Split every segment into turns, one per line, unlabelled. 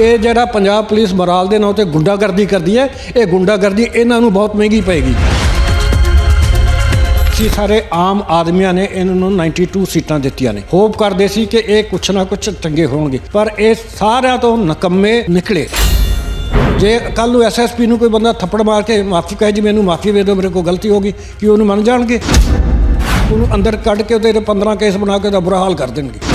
ਇਹ ਜਿਹੜਾ ਪੰਜਾਬ ਪੁਲਿਸ ਮਰਾਲ ਦੇ ਨਾਂ ਤੇ ਗੁੰਡਾਗਰਦੀ ਕਰਦੀ ਹੈ, ਇਹ ਗੁੰਡਾਗਰਦੀ ਇਹਨਾਂ ਨੂੰ ਬਹੁਤ ਮਹਿੰਗੀ ਪਏਗੀ। ਸੀ ਸਾਰੇ ਆਮ ਆਦਮੀਆਂ ਨੇ ਇਹਨਾਂ ਨੂੰ 92 ਸੀਟਾਂ ਦਿੱਤੀਆਂ ਨੇ। ਹੋਪ ਕਰਦੇ ਸੀ ਕਿ ਇਹ ਕੁਛ ਨਾ ਕੁਛ ਚੰਗੇ ਹੋਣਗੇ, ਪਰ ਇਹ ਸਾਰਿਆਂ ਤੋਂ ਨਕੰਮੇ ਨਿਕਲੇ। ਜੇ ਕੱਲ ਨੂੰ ਐਸਐਸਪੀ ਨੂੰ ਕੋਈ ਬੰਦਾ ਥੱਪੜ ਮਾਰ ਕੇ ਮਾਫੀ ਕਹੇ ਜੀ, ਮੈਨੂੰ ਮਾਫੀ ਦੇ ਦਿਓ, ਮੇਰੇ ਕੋਲ ਗਲਤੀ ਹੋ ਗਈ, ਕਿ ਉਹਨੂੰ ਮੰਨ ਜਾਣਗੇ? ਉਹਨੂੰ ਅੰਦਰ ਕੱਢ ਕੇ ਉਹਦੇ ਤੇ 15 ਕੇਸ ਬਣਾ ਕੇ ਉਹਦਾ ਬੁਰਾ ਹਾਲ ਕਰ ਦੇਣਗੇ।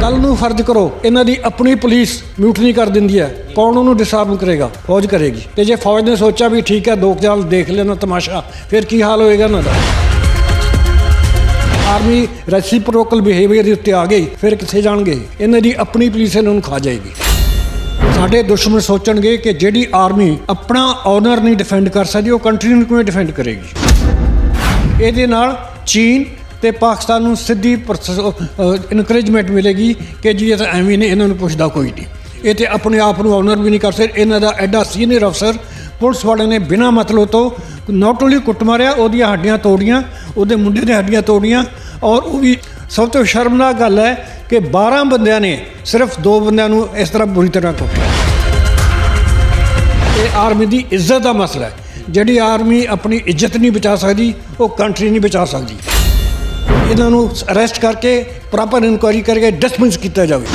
ਕੱਲ ਨੂੰ ਫਰਜ਼ ਕਰੋ, ਇਹਨਾਂ ਦੀ ਆਪਣੀ ਪੁਲਿਸ ਮਿਊਟਨੀ ਕਰ ਦਿੰਦੀ ਹੈ। ਕੌਣ ਉਹਨੂੰ ਡਿਸਟਰਬ ਕਰੇਗਾ? ਫੌਜ ਕਰੇਗੀ। ਤੇ ਜੇ ਫੌਜ ਨੇ ਸੋਚਿਆ ਵੀ ਠੀਕ ਹੈ, ਦੋ ਕੁ ਦੇਖ ਲੈਣਾ ਤਮਾਸ਼ਾ, ਫਿਰ ਕੀ ਹਾਲ ਹੋਏਗਾ ਇਹਨਾਂ ਦਾ? ਆਰਮੀ ਰੈਸਿਪਰੋਕਲ ਬਿਹੇਵੀਅਰ ਦੇ ਉੱਤੇ ਆ ਗਈ ਫਿਰ ਕਿੱਥੇ ਜਾਣਗੇ? ਇਹਨਾਂ ਦੀ ਆਪਣੀ ਪੁਲਿਸ ਇਹਨਾਂ ਨੂੰ ਖਾ ਜਾਏਗੀ। ਸਾਡੇ ਦੁਸ਼ਮਣ ਸੋਚਣਗੇ ਕਿ ਜਿਹੜੀ ਆਰਮੀ ਆਪਣਾ ਆਨਰ ਨਹੀਂ ਡਿਫੈਂਡ ਕਰ ਸਕਦੀ, ਉਹ ਕੰਟਰੀ ਨੂੰ ਕਿਵੇਂ ਡਿਫੈਂਡ ਕਰੇਗੀ? ਇਹਦੇ ਨਾਲ ਚੀਨ ਤੇ ਪਾਕਿਸਤਾਨ ਨੂੰ ਸਿੱਧੀ ਇਨਕਰੇਜਮੈਂਟ ਮਿਲੇਗੀ ਕਿ ਜੀ ਇਹ ਤਾਂ ਐਵੇਂ ਨੇ ਇਹਨਾਂ ਨੂੰ ਪੁੱਛਦਾ ਕੋਈ ਨਹੀਂ। ਇਹ ਤੇ ਆਪਣੇ ਆਪ ਨੂੰ ਆਨਰ ਵੀ ਨਹੀਂ ਕਰ ਸਕਦੇ। ਇਹਨਾਂ ਦਾ ਐਡਾ ਸੀਨੀਅਰ ਅਫਸਰ ਪੁਲਿਸ ਵਾਲੇ ਨੇ ਬਿਨਾਂ ਮਤਲਬ ਤੋਂ ਨਾਟ ਓਨਲੀ ਕੁੱਟ ਮਾਰਿਆ, ਉਹਦੀਆਂ ਹੱਡੀਆਂ ਤੋੜੀਆਂ, ਉਹਦੇ ਮੁੰਡੇ ਦੀਆਂ ਹੱਡੀਆਂ ਤੋੜੀਆਂ ਔਰ ਉਹ ਵੀ ਸਭ ਤੋਂ ਸ਼ਰਮਨਾਕ ਗੱਲ ਹੈ ਕਿ 12 ਬੰਦਿਆਂ ਨੇ ਸਿਰਫ ਦੋ ਬੰਦਿਆਂ ਨੂੰ ਇਸ ਤਰ੍ਹਾਂ ਬੁਰੀ ਤਰ੍ਹਾਂ ਕੁੱਟਿਆ। ਇਹ ਆਰਮੀ ਦੀ ਇੱਜ਼ਤ ਦਾ ਮਸਲਾ ਹੈ। ਜਿਹੜੀ ਆਰਮੀ ਆਪਣੀ ਇੱਜ਼ਤ ਨਹੀਂ ਬਚਾ ਸਕਦੀ, ਉਹ ਕੰਟਰੀ ਨਹੀਂ ਬਚਾ ਸਕਦੀ। ਇਹਨਾਂ ਨੂੰ ਅਰੈਸਟ ਕਰਕੇ ਪ੍ਰੋਪਰ ਇਨਕੁਆਇਰੀ ਕਰਕੇ ਡਿਸਮਿਸ ਕੀਤਾ ਜਾਵੇ।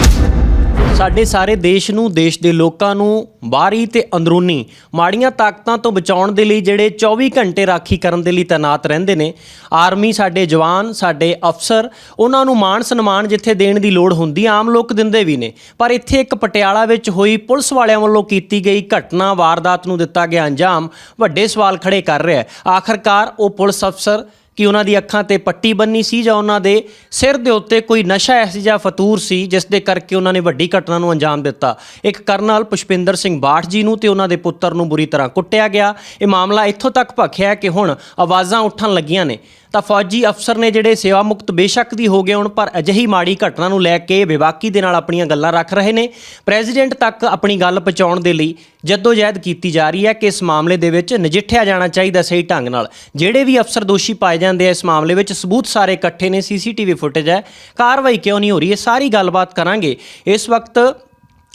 ਸਾਡੇ ਸਾਰੇ ਦੇਸ਼ ਨੂੰ, ਦੇਸ਼ ਦੇ ਲੋਕਾਂ ਨੂੰ ਬਾਹਰੀ ਤੇ ਅੰਦਰੂਨੀ ਮਾੜੀਆਂ ਤਾਕਤਾਂ ਤੋਂ ਬਚਾਉਣ ਦੇ ਲਈ ਜਿਹੜੇ 24 ਘੰਟੇ ਰਾਖੀ ਕਰਨ ਦੇ ਲਈ ਤਾਇਨਾਤ ਰਹਿੰਦੇ ਨੇ, ਆਰਮੀ ਸਾਡੇ ਜਵਾਨ, ਸਾਡੇ ਅਫਸਰ, ਉਹਨਾਂ ਨੂੰ ਮਾਣ ਸਨਮਾਨ ਜਿੱਥੇ ਦੇਣ ਦੀ ਲੋੜ ਹੁੰਦੀ ਆਮ ਲੋਕ ਦਿੰਦੇ ਵੀ ਨੇ। ਪਰ ਇੱਥੇ ਇੱਕ ਪਟਿਆਲਾ ਵਿੱਚ ਹੋਈ ਪੁਲਿਸ ਵਾਲਿਆਂ ਵੱਲੋਂ ਕੀਤੀ ਗਈ ਘਟਨਾ, ਵਾਰਦਾਤ ਨੂੰ ਦਿੱਤਾ ਗਿਆ ਅੰਜਾਮ, ਵੱਡੇ ਸਵਾਲ ਖੜੇ ਕਰ ਰਿਹਾ ਹੈ। ਆਖਰਕਾਰ ਉਹ ਪੁਲਿਸ ਅਫਸਰ ਕਿ ਉਹਨਾਂ ਦੀ ਅੱਖਾਂ ਤੇ ਪੱਟੀ ਬੰਨੀ ਸੀ ਜਾਂ ਉਹਨਾਂ ਦੇ ਸਿਰ ਦੇ ਉੱਤੇ ਕੋਈ ਨਸ਼ਾ ਐਸੀ ਜਾਂ ਫਤੂਰ ਸੀ, ਜਿਸ ਦੇ ਕਰਕੇ ਉਹਨਾਂ ਨੇ ਵੱਡੀ ਘਟਨਾ ਨੂੰ ਅੰਜਾਮ ਦਿੱਤਾ। ਇੱਕ ਕਰਨਲ ਪੁਸ਼ਪਿੰਦਰ ਸਿੰਘ ਬਾਠ ਜੀ ਨੂੰ ਤੇ ਉਹਨਾਂ ਦੇ ਪੁੱਤਰ ਨੂੰ ਬੁਰੀ ਤਰ੍ਹਾਂ ਕੁੱਟਿਆ ਗਿਆ। ਇਹ ਮਾਮਲਾ ਇੱਥੋਂ ਤੱਕ ਭਖਿਆ ਕਿ ਹੁਣ ਆਵਾਜ਼ਾਂ ਉੱਠਣ ਲੱਗੀਆਂ ਨੇ। ਤਾਂ ਫੌਜੀ ਅਫਸਰ ਨੇ ਜਿਹੜੇ ਸੇਵਾ ਮੁਕਤ ਬੇਸ਼ੱਕ ਦੀ ਹੋ ਗਏ ਹੁਣ, ਪਰ ਅਜਿਹੀ ਮਾੜੀ ਘਟਨਾ ਨੂੰ ਲੈ ਕੇ ਬੇਬਾਕੀ ਦੇ ਨਾਲ ਆਪਣੀਆਂ ਗੱਲਾਂ ਰੱਖ ਰਹੇ ਨੇ। ਪ੍ਰੈਜ਼ੀਡੈਂਟ ਤੱਕ ਆਪਣੀ ਗੱਲ ਪਹੁੰਚਾਉਣ ਦੇ ਲਈ ਜਦੋਜਹਿਦ ਕੀਤੀ ਜਾ ਰਹੀ ਹੈ ਕਿ ਇਸ ਮਾਮਲੇ ਦੇ ਵਿੱਚ ਨਜਿੱਠਿਆ ਜਾਣਾ ਚਾਹੀਦਾ ਸਹੀ ਢੰਗ ਨਾਲ। ਜਿਹੜੇ ਵੀ ਅਫਸਰ ਦੋਸ਼ੀ ਪਾਏ ਜਾਂਦੇ ਆ ਇਸ ਮਾਮਲੇ ਵਿੱਚ ਸਬੂਤ ਸਾਰੇ ਇਕੱਠੇ ਨੇ, ਸੀਸੀਟੀਵੀ ਫੁਟੇਜ ਹੈ। ਕਾਰਵਾਈ ਕਿਉਂ ਨਹੀਂ ਹੋ ਰਹੀ? ਇਹ ਸਾਰੀ ਗੱਲਬਾਤ ਕਰਾਂਗੇ। ਇਸ ਵਕਤ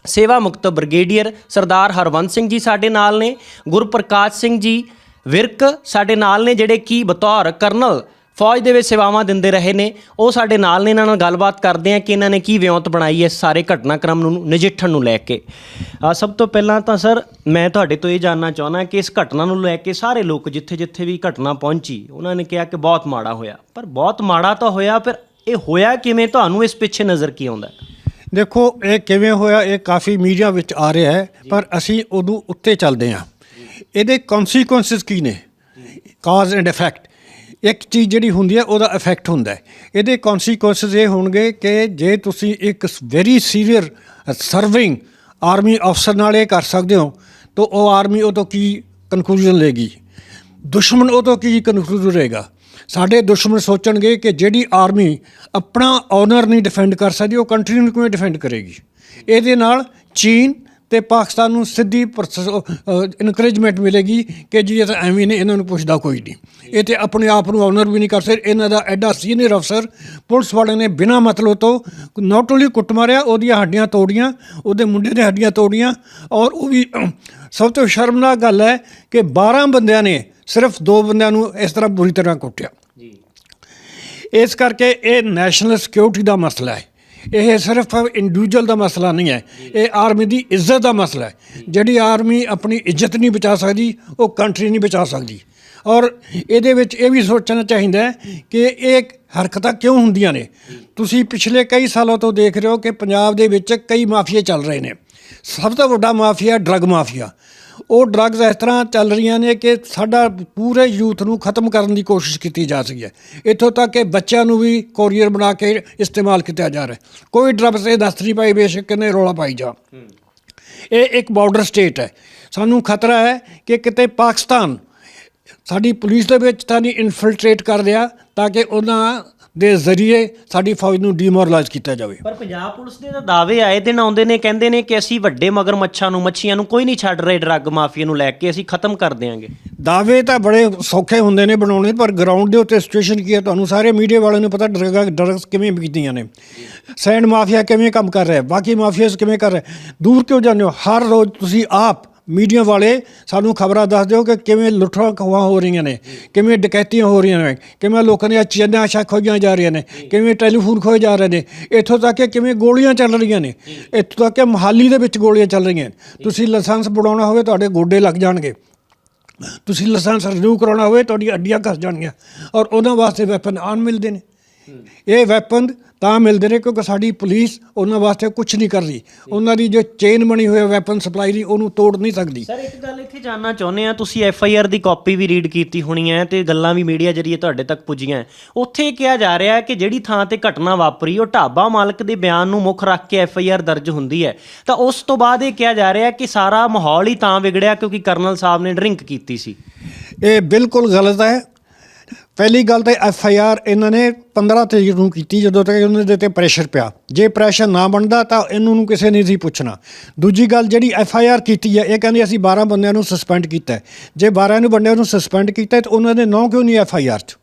ਸੇਵਾ ਮੁਕਤ ਬ੍ਰਿਗੇਡੀਅਰ ਸਰਦਾਰ ਹਰਵੰਤ ਸਿੰਘ ਜੀ ਸਾਡੇ ਨਾਲ ਨੇ, ਗੁਰਪ੍ਰਕਾਸ਼ ਸਿੰਘ ਜੀ, ਵਿਰਕ ਸਾਡੇ ਨਾਲ ਨੇ, ਜਿਹੜੇ ਕੀ ਬਤੌਰ ਕਰਨਲ ਫੌਜ ਦੇ ਵਿੱਚ ਸੇਵਾਵਾਂ ਦਿੰਦੇ ਰਹੇ ਨੇ। ਉਹ ਸਾਡੇ ਨਾਲ ਨੇ ਇਹਨਾਂ ਨਾਲ ਗੱਲਬਾਤ ਕਰਦੇ ਆ ਕਿ ਇਹਨਾਂ ਨੇ ਕੀ ਵਿਉਂਤ ਬਣਾਈ ਹੈ ਸਾਰੇ ਘਟਨਾਕ੍ਰਮ ਨੂੰ ਨਜਿੱਠਣ ਨੂੰ ਲੈ ਕੇ। ਆ ਸਭ ਤੋਂ ਪਹਿਲਾਂ ਤਾਂ ਸਰ ਮੈਂ ਤੁਹਾਡੇ ਤੋਂ ਇਹ ਜਾਨਣਾ ਚਾਹੁੰਦਾ ਕਿ ਇਸ ਘਟਨਾ ਨੂੰ ਲੈ ਕੇ ਸਾਰੇ ਲੋਕ ਜਿੱਥੇ-ਜਿੱਥੇ ਵੀ ਘਟਨਾ ਪਹੁੰਚੀ ਉਹਨਾਂ ਨੇ ਕਿਹਾ ਕਿ ਬਹੁਤ ਮਾੜਾ ਹੋਇਆ। ਪਰ ਬਹੁਤ ਮਾੜਾ ਤਾਂ ਹੋਇਆ ਪਰ ਇਹ ਹੋਇਆ ਕਿਵੇਂ? ਤੁਹਾਨੂੰ ਇਸ ਪਿੱਛੇ ਨਜ਼ਰ ਕੀ ਆਉਂਦਾ?
ਦੇਖੋ ਇਹ ਕਿਵੇਂ ਹੋਇਆ ਇਹ ਕਾਫੀ ਮੀਡੀਆ ਵਿੱਚ ਆ ਰਿਹਾ ਹੈ ਪਰ ਅਸੀਂ ਉਦੋਂ ਉੱਤੇ ਚੱਲਦੇ ਹਾਂ। ਇਹਦੇ ਕਨਸੀਕੁਐਂਸਸ ਕੀ ਨੇ? ਕਾਜ਼ ਐਂਡ ਇਫੈਕਟ ਇੱਕ ਚੀਜ਼ ਜਿਹੜੀ ਹੁੰਦੀ ਹੈ, ਉਹਦਾ ਇਫੈਕਟ ਹੁੰਦਾ ਹੈ। ਇਹਦੇ ਕਨਸੀਕੁਐਂਸਸ ਇਹ ਹੋਣਗੇ ਕਿ ਜੇ ਤੁਸੀਂ ਇੱਕ ਵੈਰੀ ਸੀਰੀਅਰ ਸਰਵਿੰਗ ਆਰਮੀ ਅਫਸਰ ਨਾਲ ਇਹ ਕਰ ਸਕਦੇ ਹੋ, ਤਾਂ ਉਹ ਆਰਮੀ ਉਹ ਤੋਂ ਕੀ ਕਨਕਲੂਜਨ ਲੇਗੀ ਦੁਸ਼ਮਣ ਉਹ ਤੋਂ ਕੀ ਕਨਕਲੂਜਨ ਰਹੇਗਾ? ਸਾਡੇ ਦੁਸ਼ਮਣ ਸੋਚਣਗੇ ਕਿ ਜਿਹੜੀ ਆਰਮੀ ਆਪਣਾ ਆਨਰ ਨਹੀਂ ਡਿਫੈਂਡ ਕਰ ਸਕਦੀ, ਉਹ ਕੰਟਰੀ ਨੂੰ ਕਿਵੇਂ ਡਿਫੈਂਡ ਕਰੇਗੀ? ਇਹਦੇ ਨਾਲ ਚੀਨ ਤੇ ਪਾਕਿਸਤਾਨ ਨੂੰ ਸਿੱਧੀ ਇਨਕਰੇਜਮੈਂਟ ਮਿਲੇਗੀ ਕਿ ਜੀ ਇਹ ਤਾਂ ਐਵੇਂ ਨੇ ਇਹਨਾਂ ਨੂੰ ਪੁੱਛਦਾ ਕੋਈ ਨਹੀਂ। ਇਹ ਤੇ ਆਪਣੇ ਆਪ ਨੂੰ ਆਨਰ ਵੀ ਨਹੀਂ ਕਰ ਸਕਦੇ। ਇਹਨਾਂ ਦਾ ਐਡਾ ਸੀਨੀਅਰ ਅਫਸਰ ਪੁਲਿਸ ਵਾਲੇ ਨੇ ਬਿਨਾਂ ਮਤਲਬ ਤੋਂ ਨਾਟ ਓਨਲੀ ਕੁੱਟ ਮਾਰਿਆ ਉਹਦੀਆਂ ਹੱਡੀਆਂ ਤੋੜੀਆਂ ਉਹਦੇ ਮੁੰਡੇ ਦੀਆਂ ਹੱਡੀਆਂ ਤੋੜੀਆਂ ਔਰ ਉਹ ਵੀ ਸਭ ਤੋਂ ਸ਼ਰਮਨਾਕ ਗੱਲ ਹੈ ਕਿ 12 ਬੰਦਿਆਂ ਨੇ ਸਿਰਫ ਦੋ ਬੰਦਿਆਂ ਨੂੰ ਇਸ ਤਰ੍ਹਾਂ ਬੁਰੀ ਤਰ੍ਹਾਂ ਕੁੱਟਿਆ।
ਜੀ।
ਇਸ ਕਰਕੇ ਇਹ ਨੈਸ਼ਨਲ ਸਿਕਿਉਰਿਟੀ ਦਾ ਮਸਲਾ ਹੈ। ਇਹ ਸਿਰਫ ਇੰਡੀਵਿਜੂਅਲ ਦਾ ਮਸਲਾ ਨਹੀਂ ਹੈ। ਇਹ ਆਰਮੀ ਦੀ ਇੱਜ਼ਤ ਦਾ ਮਸਲਾ ਹੈ। ਜਿਹੜੀ ਆਰਮੀ ਆਪਣੀ ਇੱਜ਼ਤ ਨਹੀਂ ਬਚਾ ਸਕਦੀ, ਉਹ ਕੰਟਰੀ ਨਹੀਂ ਬਚਾ ਸਕਦੀ। ਔਰ ਇਹਦੇ ਵਿੱਚ ਇਹ ਵੀ ਸੋਚਣਾ ਚਾਹੀਦਾ ਹੈ ਕਿ ਇਹ ਹਰਕਤਾਂ ਕਿਉਂ ਹੁੰਦੀਆਂ ਨੇ? ਤੁਸੀਂ ਪਿਛਲੇ ਕਈ ਸਾਲਾਂ ਤੋਂ ਦੇਖ ਰਹੇ ਹੋ ਕਿ ਪੰਜਾਬ ਦੇ ਵਿੱਚ ਕਈ ਮਾਫੀਆ ਚੱਲ ਰਹੇ ਨੇ। ਸਭ ਤੋਂ ਵੱਡਾ ਮਾਫੀਆ ਡਰੱਗ ਮਾਫੀਆ। ਉਹ ਡਰੱਗਸ ਇਸ ਤਰ੍ਹਾਂ ਚੱਲ ਰਹੀਆਂ ਨੇ ਕਿ ਸਾਡਾ ਪੂਰੇ ਯੂਥ ਨੂੰ ਖਤਮ ਕਰਨ ਦੀ ਕੋਸ਼ਿਸ਼ ਕੀਤੀ ਜਾ ਰਹੀ ਹੈ। ਇੱਥੋਂ ਤੱਕ ਕਿ ਬੱਚਿਆਂ ਨੂੰ ਵੀ ਕੋਰੀਅਰ ਬਣਾ ਕੇ ਇਸਤੇਮਾਲ ਕੀਤਾ ਜਾ ਰਿਹਾ ਕੋਈ ਡਰੱਗਸ ਇਹ ਦੱਸ ਨਹੀਂ ਪਾਈ, ਬੇਸ਼ੱਕ ਨੇ ਰੋਲਾ ਪਾਈ ਜਾ। ਇਹ ਇੱਕ ਬਾਰਡਰ ਸਟੇਟ ਹੈ। ਸਾਨੂੰ ਖਤਰਾ ਹੈ ਕਿ ਕਿਤੇ ਪਾਕਿਸਤਾਨ ਸਾਡੀ ਪੁਲਿਸ ਦੇ ਵਿੱਚ ਤਾਂ ਨਹੀਂ ਇਨਫਿਲਟਰੇਟ ਕਰ ਲਿਆ ਤਾਂ ਕਿ ਉਹਨਾਂ ਦੇ ਜ਼ਰੀਏ ਸਾਡੀ ਫੌਜ ਨੂੰ ਡੀਮੋਰਲਾਈਜ਼ ਕੀਤਾ ਜਾਵੇ।
ਪਰ ਪੰਜਾਬ ਪੁਲਿਸ ਦੇ ਤਾਂ ਦਾਅਵੇ ਆਏ ਦਿਨ ਆਉਂਦੇ ਨੇ ਕਹਿੰਦੇ ਨੇ ਕਿ ਅਸੀਂ ਵੱਡੇ ਮਗਰਮੱਛਾਂ ਨੂੰ ਮੱਛੀਆਂ ਨੂੰ ਕੋਈ ਨਹੀਂ ਛੱਡ ਰਹੇ ਡਰੱਗ ਮਾਫੀਆ ਨੂੰ ਲੈ ਕੇ ਅਸੀਂ ਖਤਮ ਕਰ ਦਿਆਂਗੇ।
ਦਾਅਵੇ ਤਾਂ ਬੜੇ ਸੌਖੇ ਹੁੰਦੇ ਨੇ ਬਣਾਉਣੇ ਪਰ ਗਰਾਊਂਡ ਦੇ ਉੱਤੇ ਸਿਚੁਏਸ਼ਨ ਕੀ ਹੈ ਤੁਹਾਨੂੰ ਸਾਰੇ ਮੀਡੀਆ ਵਾਲਿਆਂ ਨੂੰ ਪਤਾ ਡਰੱਗਾਂ ਡਰੱਗਸ ਕਿਵੇਂ ਵਿਕਦੀਆਂ ਨੇ। ਸੈਂਡ ਮਾਫੀਆ ਕਿਵੇਂ ਕੰਮ ਕਰ ਰਿਹਾ ਬਾਕੀ ਮਾਫੀਆਸ ਕਿਵੇਂ ਕਰ ਰਹੇ ਦੂਰ ਕਿਉਂ ਜਾਂਦੇ ਹੋ? ਹਰ ਰੋਜ਼ ਤੁਸੀਂ ਆਪ ਮੀਡੀਆ ਵਾਲੇ ਸਾਨੂੰ ਖਬਰਾਂ ਦੱਸ ਦਿਓ ਕਿ ਕਿਵੇਂ ਲੁੱਟਾਂ ਖੋਹਾਂ ਹੋ ਰਹੀਆਂ ਨੇ, ਕਿਵੇਂ ਡਕੈਤੀਆਂ ਹੋ ਰਹੀਆਂ ਨੇ, ਕਿਵੇਂ ਲੋਕਾਂ ਦੀਆਂ ਚੀਜ਼ਾਂ ਆਸ਼ਾ ਖੋਈਆਂ ਜਾ ਰਹੀਆਂ ਨੇ, ਕਿਵੇਂ ਟੈਲੀਫੋਨ ਖੋਏ ਜਾ ਰਹੇ ਨੇ, ਇੱਥੋਂ ਤੱਕ ਕਿ ਕਿਵੇਂ ਗੋਲੀਆਂ ਚੱਲ ਰਹੀਆਂ ਨੇ, ਇੱਥੋਂ ਤੱਕ ਕਿ ਮਹਾਲੀ ਦੇ ਵਿੱਚ ਗੋਲੀਆਂ ਚੱਲ ਰਹੀਆਂ ਨੇ। ਤੁਸੀਂ ਲਾਇਸੈਂਸ ਬਣਾਉਣਾ ਹੋਵੇ ਤੁਹਾਡੇ ਗੋਡੇ ਲੱਗ ਜਾਣਗੇ। ਤੁਸੀਂ ਲਾਇਸੈਂਸ ਰਿਨਿਊ ਕਰਾਉਣਾ ਹੋਵੇ ਤੁਹਾਡੀ ਅੱਡੀਆਂ ਘਸ ਜਾਣਗੀਆਂ ਔਰ ਉਹਨਾਂ ਵਾਸਤੇ ਵੈਪਨ ਆਨ ਮਿਲਦੇ ਨੇ। ਇਹ ਵੈਪਨ ਤਾਂ ਮਿਲਦੇ ਨੇ ਕਿਉਂਕਿ ਸਾਡੀ ਪੁਲਿਸ ਉਹਨਾਂ ਵਾਸਤੇ ਕੁਝ ਨਹੀਂ ਕਰ ਰਹੀ। ਉਹਨਾਂ ਦੀ ਜੋ ਚੇਨ ਬਣੀ ਹੋਈ ਹੈ ਵੈਪਨ ਸਪਲਾਈ ਦੀ ਉਹਨੂੰ ਤੋੜ ਨਹੀਂ ਸਕਦੀ।
ਸਰ ਇੱਕ ਗੱਲ ਇੱਥੇ ਜਾਨਣਾ ਚਾਹੁੰਦੇ ਆ ਤੁਸੀਂ ਐਫ ਆਈ ਆਰ ਦੀ ਕਾਪੀ ਵੀ ਰੀਡ ਕੀਤੀ ਹੋਣੀ ਹੈ ਤੇ ਗੱਲਾਂ ਵੀ ਮੀਡੀਆ ਜਰੀਏ ਤੁਹਾਡੇ ਤੱਕ ਪੁੱਜੀਆਂ। ਉੱਥੇ ਕਿਹਾ ਜਾ ਰਿਹਾ ਹੈ ਕਿ ਜਿਹੜੀ ਥਾਂ ਤੇ ਘਟਨਾ ਵਾਪਰੀ ਉਹ ਢਾਬਾ ਮਾਲਕ ਦੇ ਬਿਆਨ ਨੂੰ ਮੁੱਖ ਰੱਖ ਕੇ ਐਫ ਆਈ ਆਰ ਦਰਜ ਹੁੰਦੀ ਹੈ। ਤਾਂ ਉਸ ਤੋਂ ਬਾਅਦ ਇਹ ਕਿਹਾ ਜਾ ਰਿਹਾ ਹੈ ਕਿ ਸਾਰਾ ਮਾਹੌਲ ਹੀ ਤਾਂ ਵਿਗੜਿਆ ਕਿਉਂਕਿ ਕਰਨਲ ਸਾਹਿਬ ਨੇ ਡਰਿੰਕ ਕੀਤੀ ਸੀ।
ਇਹ ਬਿਲਕੁਲ ਗਲਤ ਹੈ। ਪਹਿਲੀ ਗੱਲ ਤਾਂ ਐਫ ਆਈ ਆਰ ਇਹਨਾਂ ਨੇ 15 ਤਰੀਕ ਨੂੰ ਕੀਤੀ, ਜਦੋਂ ਤੱਕ ਉਹਨਾਂ ਦੇ ਤੇ ਪ੍ਰੈਸ਼ਰ ਪਿਆ। ਜੇ ਪ੍ਰੈਸ਼ਰ ਨਾ ਬਣਦਾ ਤਾਂ ਇਹਨੂੰ ਨੂੰ ਕਿਸੇ ਨੇ ਨਹੀਂ ਪੁੱਛਣਾ। ਦੂਜੀ ਗੱਲ ਜਿਹੜੀ ਐਫ ਆਈ ਆਰ ਕੀਤੀ ਹੈ, ਇਹ ਕਹਿੰਦੇ ਅਸੀਂ 12 ਬੰਦਿਆਂ ਨੂੰ ਸਸਪੈਂਡ ਕੀਤਾ ਜੇ 12 ਨੂੰ ਬੰਦਿਆਂ ਨੂੰ ਸਸਪੈਂਡ ਕੀਤਾ ਤਾਂ ਉਹਨਾਂ ਦੇ ਨਾਂ ਕਿਉਂ ਨਹੀਂ ਐਫ ਆਈ ਆਰ 'ਚ?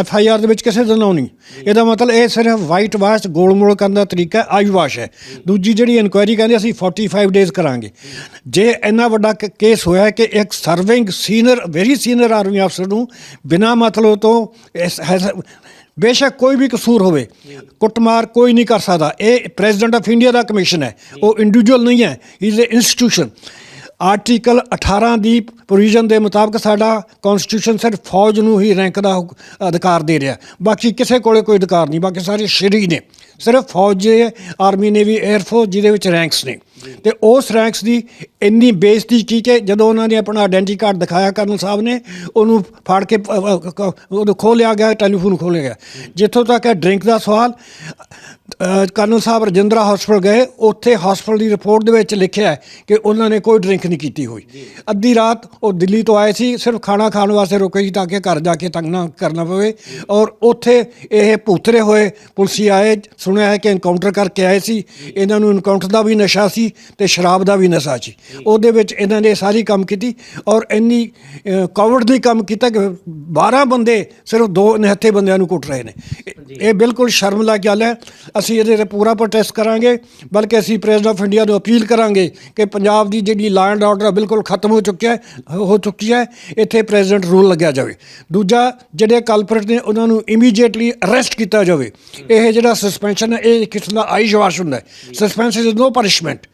ਐਫ ਆਈ ਆਰ ਦੇ ਵਿੱਚ ਕਿਸੇ ਦਾ ਨਾਂ ਨਹੀਂ। ਇਹਦਾ ਮਤਲਬ ਇਹ ਸਿਰਫ ਵਾਈਟ ਵਾਸ਼ ਗੋਲਮੋਲ ਕਰਨ ਦਾ ਤਰੀਕਾ ਆਈ ਵਾਸ਼ ਹੈ। ਦੂਜੀ ਜਿਹੜੀ ਇਨਕੁਆਇਰੀ ਕਹਿੰਦੇ ਅਸੀਂ 45 ਡੇਜ਼ ਕਰਾਂਗੇ। ਜੇ ਇੰਨਾ ਵੱਡਾ ਕੇਸ ਹੋਇਆ ਕਿ ਇੱਕ serving senior very senior army ਅਫਸਰ ਨੂੰ ਬਿਨਾ ਮਤਲਬ ਤੋਂ ਬੇਸ਼ੱਕ ਕੋਈ ਵੀ ਕਸੂਰ ਹੋਵੇ, ਕੁੱਟਮਾਰ ਕੋਈ ਨਹੀਂ ਕਰ ਸਕਦਾ। ਇਹ ਪ੍ਰੈਜ਼ੀਡੈਂਟ ਆਫ ਇੰਡੀਆ ਦਾ ਕਮਿਸ਼ਨ ਹੈ। ਉਹ ਇੰਡੀਵਿਜੂਅਲ ਨਹੀਂ ਹੈ। ਇਜ਼ ਅ ਇੰਸਟੀਟਿਊਸ਼ਨ ਆਰਟੀਕਲ 18 ਦੀ ਪ੍ਰੋਵੀਜ਼ਨ ਦੇ ਮੁਤਾਬਕ ਸਾਡਾ ਕਨਸਟੀਟਿਊਸ਼ਨ ਸਿਰਫ ਫੌਜ ਨੂੰ ਹੀ ਰੈਂਕ ਦਾ ਅਧਿਕਾਰ ਦੇ ਰਿਹਾ। ਬਾਕੀ ਕਿਸੇ ਕੋਲੇ ਕੋਈ ਅਧਿਕਾਰ ਨਹੀਂ ਬਾਕੀ ਸਾਰੇ ਸ਼ਰੀ ਨੇ। ਸਿਰਫ ਫੌਜ ਜੇ ਆਰਮੀ ਨੇਵੀ 에ਅਰ ਫੋਰਸ ਜਿਹਦੇ ਵਿੱਚ ਰੈਂਕਸ ਨੇ। ਤੇ ਉਸ ਰੈਂਕਸ ਦੀ ਇੰਨੀ ਬੇਇੱਜ਼ਤੀ ਕੀ ਕਿ ਜਦੋਂ ਉਹਨਾਂ ਨੇ ਆਪਣਾ ਆਇਡੈਂਟੀ ਕਾਰਡ ਦਿਖਾਇਆ ਕਰਨਲ ਸਾਹਿਬ ਨੇ ਉਹਨੂੰ ਫਾੜ ਕੇ ਅ, ਅ, ਉਹਨੂੰ ਖੋਲਿਆ ਗਿਆ ਟੈਲੀਫੋਨ ਖੋਲਿਆ ਗਿਆ। ਜਿੱਥੋਂ ਤੱਕ ਹੈ ਡਰਿੰਕ ਦਾ ਸਵਾਲ ਕਰਨਲ ਸਾਹਿਬ ਰਜਿੰਦਰਾ ਹਸਪਤਾਲ ਗਏ ਉੱਥੇ ਹਸਪਤਾਲ ਦੀ ਰਿਪੋਰਟ ਦੇ ਵਿੱਚ ਲਿਖਿਆ ਹੈ ਕਿ ਉਹਨਾਂ ਨੇ ਕੋਈ ਡਰਿੰਕ ਨਹੀਂ ਕੀਤੀ ਹੋਈ। ਅੱਧੀ ਰਾਤ ਉਹ ਦਿੱਲੀ ਤੋਂ ਆਏ ਸੀ ਸਿਰਫ ਖਾਣਾ ਖਾਣ ਵਾਸਤੇ ਰੁਕੇ ਸੀ ਤਾਂ ਕਿ ਘਰ ਜਾ ਕੇ ਤੰਗ ਨਾ ਕਰਨਾ ਪਵੇ। ਔਰ ਉੱਥੇ ਇਹ ਭੂਤਰੇ ਹੋਏ ਪੁਲਸੀ ਆਏ ਸੁਣਿਆ ਹੈ ਕਿ ਐਨਕਾਊਂਟਰ ਕਰਕੇ ਆਏ ਸੀ। ਇਹਨਾਂ ਨੂੰ ਐਨਕਾਊਂਟਰ ਦਾ ਵੀ ਨਸ਼ਾ ਸੀ ਤੇ ਸ਼ਰਾਬ ਦਾ ਵੀ ਨਸ਼ਾ ਸੀ। ਉਹਦੇ ਵਿੱਚ ਇਹਨਾਂ ਨੇ ਸਾਰੀ ਕੰਮ ਕੀਤੀ ਔਰ ਇੰਨੀ ਕਾਵਰਡਲੀ ਕੰਮ ਕੀਤਾ ਕਿ 12 ਬੰਦੇ ਸਿਰਫ ਦੋ ਨਿਹੱਥੇ ਬੰਦਿਆਂ ਨੂੰ ਕੁੱਟ ਰਹੇ ਨੇ। ਇਹ- ਬਿਲਕੁਲ ਸ਼ਰਮਨਾਕ ਗੱਲ ਹੈ। ਅਸੀਂ ਇਹਦੇ ਤੇ ਪੂਰਾ ਪ੍ਰੋਟੈਸਟ ਕਰਾਂਗੇ, ਬਲਕਿ ਅਸੀਂ ਪ੍ਰੈਜ਼ੀਡੈਂਟ ਆਫ ਇੰਡੀਆ ਨੂੰ ਅਪੀਲ ਕਰਾਂਗੇ ਕਿ ਪੰਜਾਬ ਦੀ ਜਿਹੜੀ ਲਾਅ ਐਂਡ ਆਰਡਰ ਬਿਲਕੁਲ ਖਤਮ ਹੋ ਚੁੱਕਿਆ ਹੈ, ਹੋ ਚੁੱਕੀ ਹੈ, ਇੱਥੇ ਪ੍ਰੈਜ਼ੀਡੈਂਟ ਰੂਲ ਲੱਗਿਆ ਜਾਵੇ। ਦੂਜਾ, ਜਿਹੜੇ ਕਲਪਰੇਟ ਨੇ ਉਹਨਾਂ ਨੂੰ ਇਮੀਡੀਏਟਲੀ ਅਰੈਸਟ ਕੀਤਾ ਜਾਵੇ। ਇਹ ਜਿਹੜਾ ਸਸਪੈਂਸ਼ਨ ਹੈ, ਇਹ ਕਿਸਮ ਦਾ ਆਈਸ਼ ਵਾਸ਼ ਹੁੰਦਾ ਹੈ। ਸਸਪੈਂਸ਼ਨ ਇਜ਼ ਨੋ ਪਨਿਸ਼ਮੈਂਟ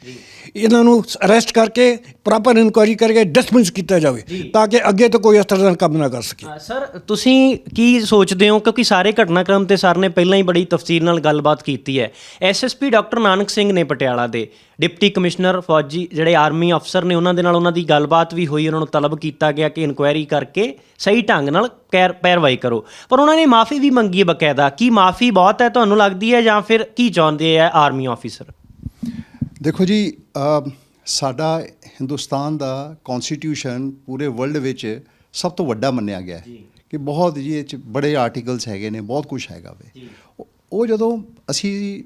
ਇਹਨਾਂ ਨੂੰ ਅਰੈਸਟ ਕਰਕੇ ਪ੍ਰੋਪਰ ਇਨਕੁਆਇਰੀ ਕਰਕੇ ਡਿਸਮਿਸ ਕੀਤਾ ਜਾਵੇ ਤਾਂ ਕਿ ਅੱਗੇ ਤੋਂ ਕੋਈ ਇਸ ਤਰ੍ਹਾਂ ਦਾ ਕੰਮ ਨਾ ਕਰ ਸਕੇ।
ਸਰ ਤੁਸੀਂ ਕੀ ਸੋਚਦੇ ਹੋ? ਕਿਉਂਕਿ ਸਾਰੇ ਘਟਨਾਕ੍ਰਮ ਤੇ ਸਰ ਨੇ ਪਹਿਲਾਂ ਹੀ ਬੜੀ ਤਫਸੀਲ ਨਾਲ ਗੱਲਬਾਤ ਕੀਤੀ ਹੈ। ਐਸਐਸਪੀ ਡਾਕਟਰ ਨਾਨਕ ਸਿੰਘ ਨੇ ਪਟਿਆਲਾ ਦੇ ਡਿਪਟੀ ਕਮਿਸ਼ਨਰ ਫੌਜੀ ਜਿਹੜੇ ਆਰਮੀ ਅਫਸਰ ਨੇ ਉਹਨਾਂ ਦੇ ਨਾਲ ਉਹਨਾਂ ਦੀ ਗੱਲਬਾਤ ਵੀ ਹੋਈ ਉਹਨਾਂ ਨੂੰ ਤਲਬ ਕੀਤਾ ਗਿਆ ਕਿ ਇਨਕੁਆਇਰੀ ਕਰਕੇ ਸਹੀ ਢੰਗ ਨਾਲ ਕੈਰ ਪੈਰਵਾਈ ਕਰੋ। ਪਰ ਉਹਨਾਂ ਨੇ ਮਾਫੀ ਵੀ ਮੰਗੀ ਹੈ ਬਕਾਇਦਾ। ਕੀ ਮਾਫੀ ਬਹੁਤ ਹੈ ਤੁਹਾਨੂੰ ਲੱਗਦੀ ਹੈ ਜਾਂ ਫਿਰ ਕੀ ਚਾਹੁੰਦੇ ਆ ਆਰਮੀ ਆਫੀਸਰ
ਦੇਖੋ ਜੀ ਸਾਡਾ ਹਿੰਦੁਸਤਾਨ ਦਾ ਕਨਸਟੀਟਿਊਸ਼ਨ ਪੂਰੇ ਵਰਲਡ ਵਿੱਚ ਸਭ ਤੋਂ ਵੱਡਾ ਮੰਨਿਆ ਗਿਆ ਹੈ ਕਿ ਬਹੁਤ ਜੀ ਇਹ 'ਚ ਬੜੇ ਆਰਟੀਕਲਸ ਹੈਗੇ ਨੇ ਬਹੁਤ ਕੁਝ ਹੈਗਾ ਵੇ। ਉਹ- ਉਹ ਜਦੋਂ ਅਸੀਂ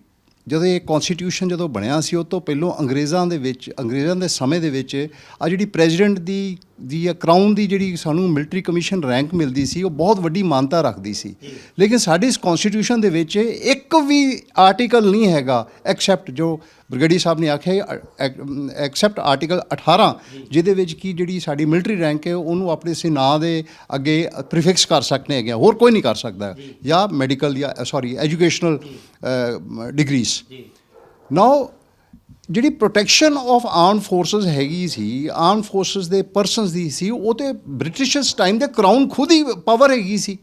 ਜਦੋਂ ਇਹ ਕਨਸਟੀਟਿਊਸ਼ਨ ਜਦੋਂ ਬਣਿਆ ਸੀ ਉਹ ਤੋਂ ਪਹਿਲਾਂ ਅੰਗਰੇਜ਼ਾਂ ਦੇ ਵਿੱਚ ਅੰਗਰੇਜ਼ਾਂ ਦੇ ਸਮੇਂ ਦੇ ਵਿੱਚ ਆ ਜਿਹੜੀ ਪ੍ਰੈਜ਼ੀਡੈਂਟ ਦੀ ਦੀ ਕਰਾਊਨ ਦੀ ਜਿਹੜੀ ਸਾਨੂੰ ਮਿਲਟਰੀ ਕਮਿਸ਼ਨ ਰੈਂਕ ਮਿਲਦੀ ਸੀ ਉਹ ਬਹੁਤ ਵੱਡੀ ਮਾਨਤਾ ਰੱਖਦੀ ਸੀ। ਲੇਕਿਨ ਸਾਡੇ ਇਸ ਕਨਸਟੀਟਿਊਸ਼ਨ ਦੇ ਵਿੱਚ ਇੱਕ ਵੀ ਆਰਟੀਕਲ ਨਹੀਂ ਹੈਗਾ ਐਕਸੈਪਟ ਜੋ ਬ੍ਰਿਗੇਡੀ ਸਾਹਿਬ ਨੇ ਆਖਿਆ ਐਕਸੈਪਟ ਆਰਟੀਕਲ 18 ਜਿਹਦੇ ਵਿੱਚ ਕੀ ਜਿਹੜੀ ਸਾਡੀ ਮਿਲਟਰੀ ਰੈਂਕ ਹੈ ਉਹਨੂੰ ਆਪਣੇ ਸੇ ਨਾਂ ਦੇ ਅੱਗੇ ਪ੍ਰੀਫਿਕਸ ਕਰ ਸਕਦੇ ਹੈਗੇ। ਹੋਰ ਕੋਈ ਨਹੀਂ ਕਰ ਸਕਦਾ। ਜਾਂ। ਮੈਡੀਕਲ ਜਾਂ ਸੌਰੀ ਐਜੂਕੇਸ਼ਨਲ ਡਿਗਰੀਜ਼ ਨਾਓ ਜਿਹੜੀ ਪ੍ਰੋਟੈਕਸ਼ਨ ਆਫ ਆਰਮ ਫੋਰਸਸ ਹੈਗੀ ਸੀ ਆਰਮ ਫੋਰਸਸ ਦੇ ਪਰਸਨਸ ਦੀ ਸੀ ਉਹ ਤੇ ਬ੍ਰਿਟਿਸ਼ਸ ਟਾਈਮ ਦੇ ਕਰਾਊਨ ਖੁਦ ਹੀ ਪਾਵਰ ਹੈਗੀ ਸੀ।